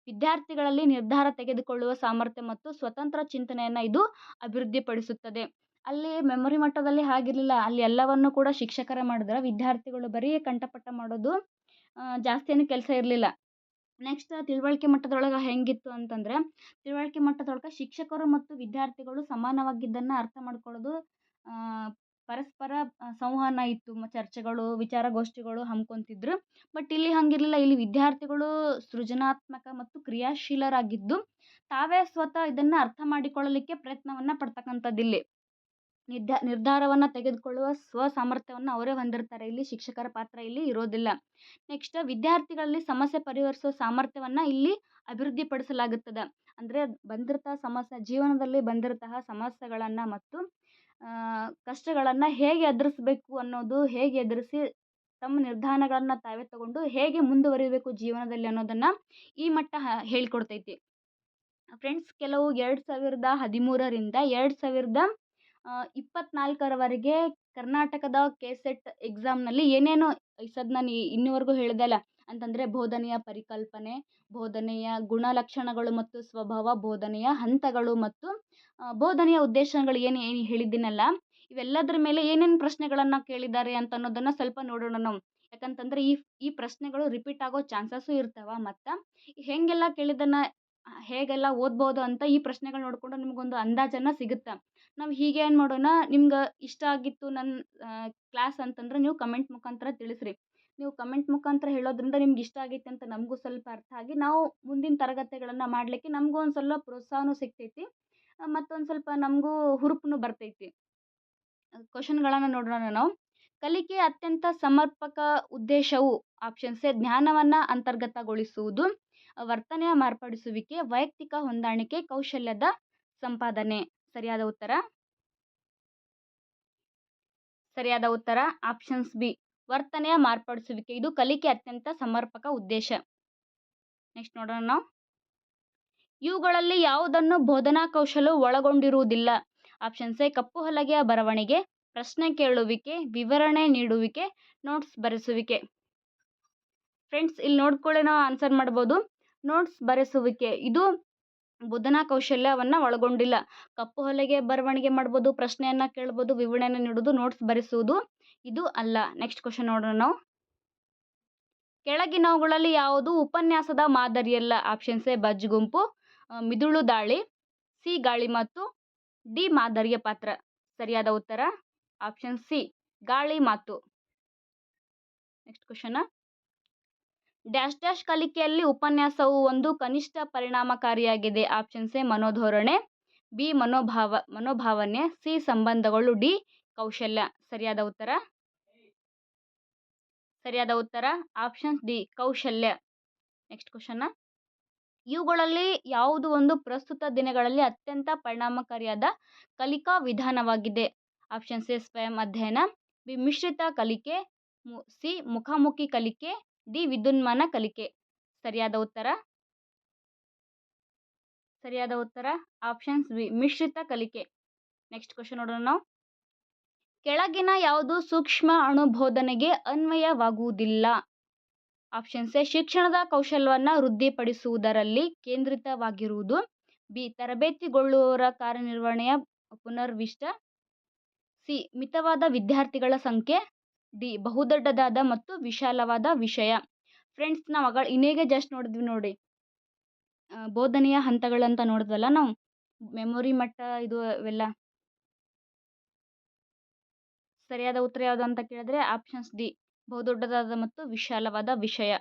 ವಿದ್ಯಾರ್ಥಿಗಳಲ್ಲಿ ನಿರ್ಧಾರ ತೆಗೆದುಕೊಳ್ಳುವ ಸಾಮರ್ಥ್ಯ ಮತ್ತು ಸ್ವತಂತ್ರ ಚಿಂತನೆಯನ್ನು ಇದು ಅಭಿವೃದ್ಧಿಪಡಿಸುತ್ತದೆ. ಅಲ್ಲಿ ಮೆಮೊರಿ ಮಟ್ಟದಲ್ಲಿ ಹಾಗಿರಲಿಲ್ಲ, ಅಲ್ಲಿ ಎಲ್ಲವನ್ನು ಕೂಡ ಶಿಕ್ಷಕರ ಮಾಡಿದ್ರೆ. ವಿದ್ಯಾರ್ಥಿಗಳು ಬರೀ ಕಂಠಪಾಠ ಮಾಡೋದು ಜಾಸ್ತಿ ಏನು ಕೆಲಸ ಇರಲಿಲ್ಲ. ನೆಕ್ಸ್ಟ್ ತಿಳುವಳಿಕೆ ಮಟ್ಟದೊಳಗೆ ಹೆಂಗಿತ್ತು ಅಂತಂದರೆ, ತಿಳುವಳಿಕೆ ಮಟ್ಟದೊಳಗೆ ಶಿಕ್ಷಕರು ಮತ್ತು ವಿದ್ಯಾರ್ಥಿಗಳು ಸಮಾನವಾಗಿದ್ದನ್ನು ಅರ್ಥ ಮಾಡ್ಕೊಳ್ಳೋದು ಪರಸ್ಪರ ಸಂವಹನ ಇತ್ತು ಚರ್ಚೆಗಳು, ವಿಚಾರಗೋಷ್ಠಿಗಳು ಹಮ್ಕೊತಿದ್ರು ಬಟ್ ಇಲ್ಲಿ ಹಾಗಿರ್ಲಿಲ್ಲ. ಇಲ್ಲಿ ವಿದ್ಯಾರ್ಥಿಗಳು ಸೃಜನಾತ್ಮಕ ಮತ್ತು ಕ್ರಿಯಾಶೀಲರಾಗಿದ್ದು, ತಾವೇ ಸ್ವತಃ ಇದನ್ನು ಅರ್ಥ ಮಾಡಿಕೊಳ್ಳಲಿಕ್ಕೆ ಪ್ರಯತ್ನವನ್ನು ಪಡ್ತಕ್ಕಂಥದ್ದು ಇಲ್ಲಿ. ನಿರ್ಧ, ನಿರ್ಧಾರವನ್ನು ತೆಗೆದುಕೊಳ್ಳುವ ಸ್ವ ಸಾಮರ್ಥ್ಯವನ್ನು ಅವರೇ ಹೊಂದಿರ್ತಾರೆ. ಇಲ್ಲಿ ಶಿಕ್ಷಕರ ಪಾತ್ರ ಇಲ್ಲಿ ಇರೋದಿಲ್ಲ. ನೆಕ್ಸ್ಟ್, ವಿದ್ಯಾರ್ಥಿಗಳಲ್ಲಿ ಸಮಸ್ಯೆ ಪರಿಹರಿಸುವ ಸಾಮರ್ಥ್ಯವನ್ನು ಇಲ್ಲಿ ಅಭಿವೃದ್ಧಿಪಡಿಸಲಾಗುತ್ತದೆ. ಅಂದರೆ ಬಂದಿರ್ತ ಸಮಸ್ಯೆ, ಜೀವನದಲ್ಲಿ ಬಂದಿರತಃ ಸಮಸ್ಯೆಗಳನ್ನು ಮತ್ತು ಕಷ್ಟಗಳನ್ನು ಹೇಗೆ ಎದುರಿಸ್ಬೇಕು ಅನ್ನೋದು ಹೇಗೆ ಎದುರಿಸಿ ತಮ್ಮ ನಿರ್ಧಾರಗಳನ್ನ ತಾವೇ ತಗೊಂಡು ಹೇಗೆ ಮುಂದುವರಿಬೇಕು ಜೀವನದಲ್ಲಿ ಅನ್ನೋದನ್ನು ಈ ಮಟ್ಟ ಹೇಳಿಕೊಡ್ತೈತಿ. ಫ್ರೆಂಡ್ಸ್, ಕೆಲವು ಎರಡು ಸಾವಿರದ ಹದಿಮೂರರಿಂದ ಎರಡು ಸಾವಿರದ ಇಪ್ಪತ್ನಾಲ್ಕರವರೆಗೆ ಕರ್ನಾಟಕದ ಕೆ ಸೆಟ್ ಎಕ್ಸಾಮ್ನಲ್ಲಿ ಏನೇನು ಸದ್ ನಾನು ಇನ್ನುವರೆಗೂ ಹೇಳಿದೆಲ್ಲ ಅಂತಂದರೆ ಬೋಧನೆಯ ಪರಿಕಲ್ಪನೆ, ಬೋಧನೆಯ ಗುಣಲಕ್ಷಣಗಳು ಮತ್ತು ಸ್ವಭಾವ, ಬೋಧನೆಯ ಹಂತಗಳು ಮತ್ತು ಬೋಧನೆಯ ಉದ್ದೇಶಗಳು ಏನು ಏನು ಹೇಳಿದ್ದೀನಲ್ಲ, ಇವೆಲ್ಲದರ ಮೇಲೆ ಏನೇನು ಪ್ರಶ್ನೆಗಳನ್ನು ಕೇಳಿದ್ದಾರೆ ಅಂತ ಅನ್ನೋದನ್ನು ಸ್ವಲ್ಪ ನೋಡೋಣ ನಾವು. ಯಾಕಂತಂದರೆ ಈ ಈ ಪ್ರಶ್ನೆಗಳು ರಿಪೀಟ್ ಆಗೋ ಚಾನ್ಸಸ್ಸು ಇರ್ತವೆ, ಮತ್ತು ಹೇಗೆಲ್ಲ ಕೇಳಿದ್ದನ್ನು ಹೇಗೆಲ್ಲ ಓದ್ಬೋದು ಅಂತ ಈ ಪ್ರಶ್ನೆಗಳು ನೋಡಿಕೊಂಡು ನಿಮಗೊಂದು ಅಂದಾಜನ್ನು ಸಿಗುತ್ತೆ? ನಾವು ಹೀಗೆ ಏನು ಮಾಡೋಣ, ನಿಮ್ಗೆ ಇಷ್ಟ ಆಗಿತ್ತು ನನ್ನ ಕ್ಲಾಸ್ ಅಂತಂದ್ರೆ ನೀವು ಕಮೆಂಟ್ ಮುಖಾಂತರ ತಿಳಿಸ್ರಿ. ನೀವು ಕಮೆಂಟ್ ಮುಖಾಂತರ ಹೇಳೋದ್ರಿಂದ ನಿಮ್ಗೆ ಇಷ್ಟ ಆಗೈತೆ ಅಂತ ನಮಗೂ ಸ್ವಲ್ಪ ಅರ್ಥ ಆಗಿ, ನಾವು ಮುಂದಿನ ತರಗತಿಗಳನ್ನು ಮಾಡಲಿಕ್ಕೆ ನಮಗೂ ಒಂದು ಸ್ವಲ್ಪ ಪ್ರೋತ್ಸಾಹನೂ ಸಿಗ್ತೈತಿ. ಮತ್ತೊಂದು ಸ್ವಲ್ಪ ನಮಗೂ ಹುರುಪುನು ಬರ್ತೈತಿ. ಕ್ವಶನ್ಗಳನ್ನು ನೋಡೋಣ ನಾವು. ಕಲಿಕೆ ಅತ್ಯಂತ ಸಮರ್ಪಕ ಉದ್ದೇಶವು ಆಪ್ಷನ್ಸ್ ಎ ಜ್ಞಾನವನ್ನು ಅಂತರ್ಗತಗೊಳಿಸುವುದು, ವರ್ತನೆಯ ಮಾರ್ಪಡಿಸುವಿಕೆ, ವೈಯಕ್ತಿಕ ಹೊಂದಾಣಿಕೆ, ಕೌಶಲ್ಯದ ಸಂಪಾದನೆ. ಸರಿಯಾದ ಉತ್ತರ? ಸರಿಯಾದ ಉತ್ತರ? ಆಪ್ಷನ್ಸ್ ಬಿ, ವರ್ತನೆಯ ಮಾರ್ಪಡಿಸುವಿಕೆ. ಇದು ಕಲಿಕೆ ಅತ್ಯಂತ ಸಮರ್ಪಕ ಉದ್ದೇಶ. ನೆಕ್ಸ್ಟ್ ನೋಡೋಣ ನಾವು. ಇವುಗಳಲ್ಲಿ ಯಾವುದನ್ನು ಬೋಧನಾ ಕೌಶಲ್ಯವು ಒಳಗೊಂಡಿರುವುದಿಲ್ಲ. ಆಪ್ಷನ್ಸ್ ಎ ಕಪ್ಪು ಹಲಗೆಯ ಬರವಣಿಗೆ, ಪ್ರಶ್ನೆ ಕೇಳುವಿಕೆ, ವಿವರಣೆ ನೀಡುವಿಕೆ, ನೋಟ್ಸ್ ಬರೆಸುವಿಕೆ. ಫ್ರೆಂಡ್ಸ್, ಇಲ್ಲಿ ನೋಡ್ಕೊಳ್ಳಿ, ನಾವು ಆನ್ಸರ್ ಮಾಡ್ಬೋದು. ನೋಟ್ಸ್ ಬರೆಸುವಿಕೆ, ಇದು ಬೋಧನಾ ಕೌಶಲ್ಯವನ್ನು ಒಳಗೊಂಡಿಲ್ಲ. ಕಪ್ಪು ಹೊಲೆಗೆ ಬರವಣಿಗೆ ಮಾಡ್ಬೋದು, ಪ್ರಶ್ನೆಯನ್ನು ಕೇಳ್ಬೋದು, ವಿವರಣೆಯನ್ನು ನೀಡೋದು ನೋಟ್ಸ್ ಬರೆಸುವುದು, ಇದು ಅಲ್ಲ. ನೆಕ್ಸ್ಟ್ ಕ್ವಶನ್ ನೋಡೋಣ ನಾವು. ಕೆಳಗಿನವುಗಳಲ್ಲಿ ಯಾವುದು ಉಪನ್ಯಾಸದ ಮಾದರಿಯಲ್ಲ? ಆಪ್ಷನ್ಸ್ ಎ ಬಜ್ ಗುಂಪು. ಮಿದುಳು ದಾಳಿ, ಸಿ ಗಾಳಿ ಮಾತು, ಡಿ ಮಾದರಿಯ ಪಾತ್ರ. ಸರಿಯಾದ ಉತ್ತರ? ಆಪ್ಷನ್ ಸಿ, ಗಾಳಿ ಮಾತು. Next question. ಡ್ಯಾಶ್ ಡ್ಯಾಶ್ ಕಲಿಕೆಯಲ್ಲಿ ಉಪನ್ಯಾಸವು ಒಂದು ಕನಿಷ್ಠ ಪರಿಣಾಮಕಾರಿಯಾಗಿದೆ. Options A ಮನೋಧೋರಣೆ. ಬಿ, ಮನೋಭಾವ, ಮನೋಭಾವನೆ. ಸಿ, ಸಂಬಂಧಗಳು. ಡಿ, ಕೌಶಲ್ಯ. ಸರಿಯಾದ ಉತ್ತರ? ಸರಿಯಾದ ಉತ್ತರ? ಆಪ್ಷನ್ ಡಿ, ಕೌಶಲ್ಯ. Next question. ಇವುಗಳಲ್ಲಿ ಯಾವುದು ಒಂದು ಪ್ರಸ್ತುತ ದಿನಗಳಲ್ಲಿ ಅತ್ಯಂತ ಪರಿಣಾಮಕಾರಿಯಾದ ಕಲಿಕಾ ವಿಧಾನವಾಗಿದೆ. ಆಪ್ಷನ್ ಸಿ ಸ್ವಯಂ ಅಧ್ಯಯನ. ಬಿ, ಮಿಶ್ರಿತ ಕಲಿಕೆ. ಸಿ, ಮುಖಾಮುಖಿ ಕಲಿಕೆ. ಡಿ, ವಿದ್ಯುನ್ಮಾನ ಕಲಿಕೆ. ಸರಿಯಾದ ಉತ್ತರ? ಸರಿಯಾದ ಉತ್ತರ? ಆಪ್ಷನ್ಸ್ ಬಿ ಮಿಶ್ರಿತ ಕಲಿಕೆ. ನೆಕ್ಸ್ಟ್ ಕ್ವಶನ್ ನೋಡೋಣ ನಾವು. ಕೆಳಗಿನ ಯಾವುದು ಸೂಕ್ಷ್ಮ ಅಣುಬೋಧನೆಗೆ ಅನ್ವಯವಾಗುವುದಿಲ್ಲ? ಆಪ್ಷನ್ಸ್ ಎ, ಶಿಕ್ಷಣದ ಕೌಶಲ್ಯವನ್ನು ವೃದ್ಧಿಪಡಿಸುವುದರಲ್ಲಿ ಕೇಂದ್ರಿತವಾಗಿರುವುದು. ಬಿ, ತರಬೇತಿಗೊಳ್ಳುವವರ ಕಾರ್ಯನಿರ್ವಹಣೆಯ ಪುನರ್ವಿಷ್ಟ. ಸಿ, ಮಿತವಾದ ವಿದ್ಯಾರ್ಥಿಗಳ ಸಂಖ್ಯೆ. ಡಿ, ಬಹುದೊಡ್ಡದಾದ ಮತ್ತು ವಿಶಾಲವಾದ ವಿಷಯ. ಫ್ರೆಂಡ್ಸ್ ನಾವು ಇನ್ನೇಗೆ ಜಸ್ಟ್ ನೋಡಿದ್ವಿ ನೋಡಿ. ಬೋಧನೆಯ ಹಂತಗಳಂತ ನೋಡಿದ್ವಲ್ಲ ನಾವು? ಮೆಮೊರಿ ಮಟ್ಟ, ಇದು ಇವೆಲ್ಲ. ಸರಿಯಾದ ಉತ್ತರ ಯಾವುದು ಅಂತ ಕೇಳಿದ್ರೆ ಆಪ್ಷನ್ಸ್ ಡಿ. ಬಹುದೊಡ್ಡದಾದ ಮತ್ತು ವಿಶಾಲವಾದ ವಿಷಯ.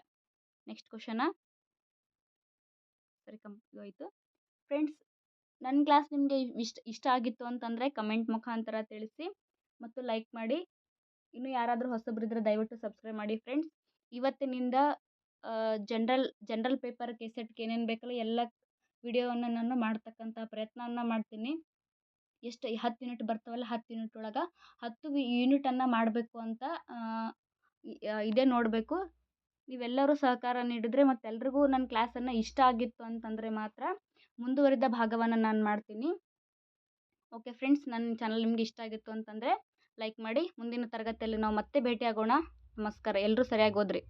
ನೆಕ್ಸ್ಟ್ ಕ್ವಶನ ಸರಿ ಕಂಪ್ಲೀಟ್ ಆಯಿತು ಫ್ರೆಂಡ್ಸ್ ನನ್ನ ಕ್ಲಾಸ್ ನಿಮಗೆ ಇಷ್ಟ ಇಷ್ಟ ಆಗಿತ್ತು ಅಂತಂದರೆ ಕಮೆಂಟ್ ಮುಖಾಂತರ ತಿಳಿಸಿ ಮತ್ತು ಲೈಕ್ ಮಾಡಿ. ಇನ್ನು ಯಾರಾದರೂ ಹೊಸಬ್ರಿದ್ರೆ ದಯವಿಟ್ಟು ಸಬ್ಸ್ಕ್ರೈಬ್ ಮಾಡಿ ಫ್ರೆಂಡ್ಸ್ ಇವತ್ತಿನಿಂದ ಜನ್ರಲ್ ಜನ್ರಲ್ ಪೇಪರ್ ಕೆ ಸೆಟ್ಗೆ ಏನೇನು ಬೇಕಲ್ಲ ಎಲ್ಲ ವಿಡಿಯೋವನ್ನು ನಾನು ಮಾಡ್ತಕ್ಕಂಥ ಪ್ರಯತ್ನವನ್ನು ಮಾಡ್ತೀನಿ. ಎಷ್ಟು, ಹತ್ತು ಯೂನಿಟ್ ಬರ್ತಾವಲ್ಲ ಹತ್ತು ಯೂನಿಟ್ ಒಳಗೆ ಹತ್ತು ಯೂನಿಟನ್ನು ಮಾಡಬೇಕು ಅಂತ ಇದೇ ನೋಡಬೇಕು. ನೀವೆಲ್ಲರೂ ಸಹಕಾರ ನೀಡಿದರೆ ಮತ್ತೆ ಎಲ್ರಿಗೂ ನನ್ನ ಕ್ಲಾಸನ್ನು ಇಷ್ಟ ಆಗಿತ್ತು ಅಂತಂದರೆ ಮಾತ್ರ ಮುಂದುವರಿದ ಭಾಗವನ್ನು ನಾನು ಮಾಡ್ತೀನಿ. ಓಕೆ ಫ್ರೆಂಡ್ಸ್ ನನ್ನ ಚಾನಲ್ ನಿಮ್ಗೆ ಇಷ್ಟ ಆಗಿತ್ತು ಅಂತಂದರೆ ಲೈಕ್ ಮಾಡಿ ಮುಂದಿನ ತರಗತಿಯಲ್ಲಿ ನಾವು ಮತ್ತೆ ಭೇಟಿಯಾಗೋಣ. ನಮಸ್ಕಾರ. ಎಲ್ಲರೂ ಸರಿಯಾಗಿ ಓದ್ರಿ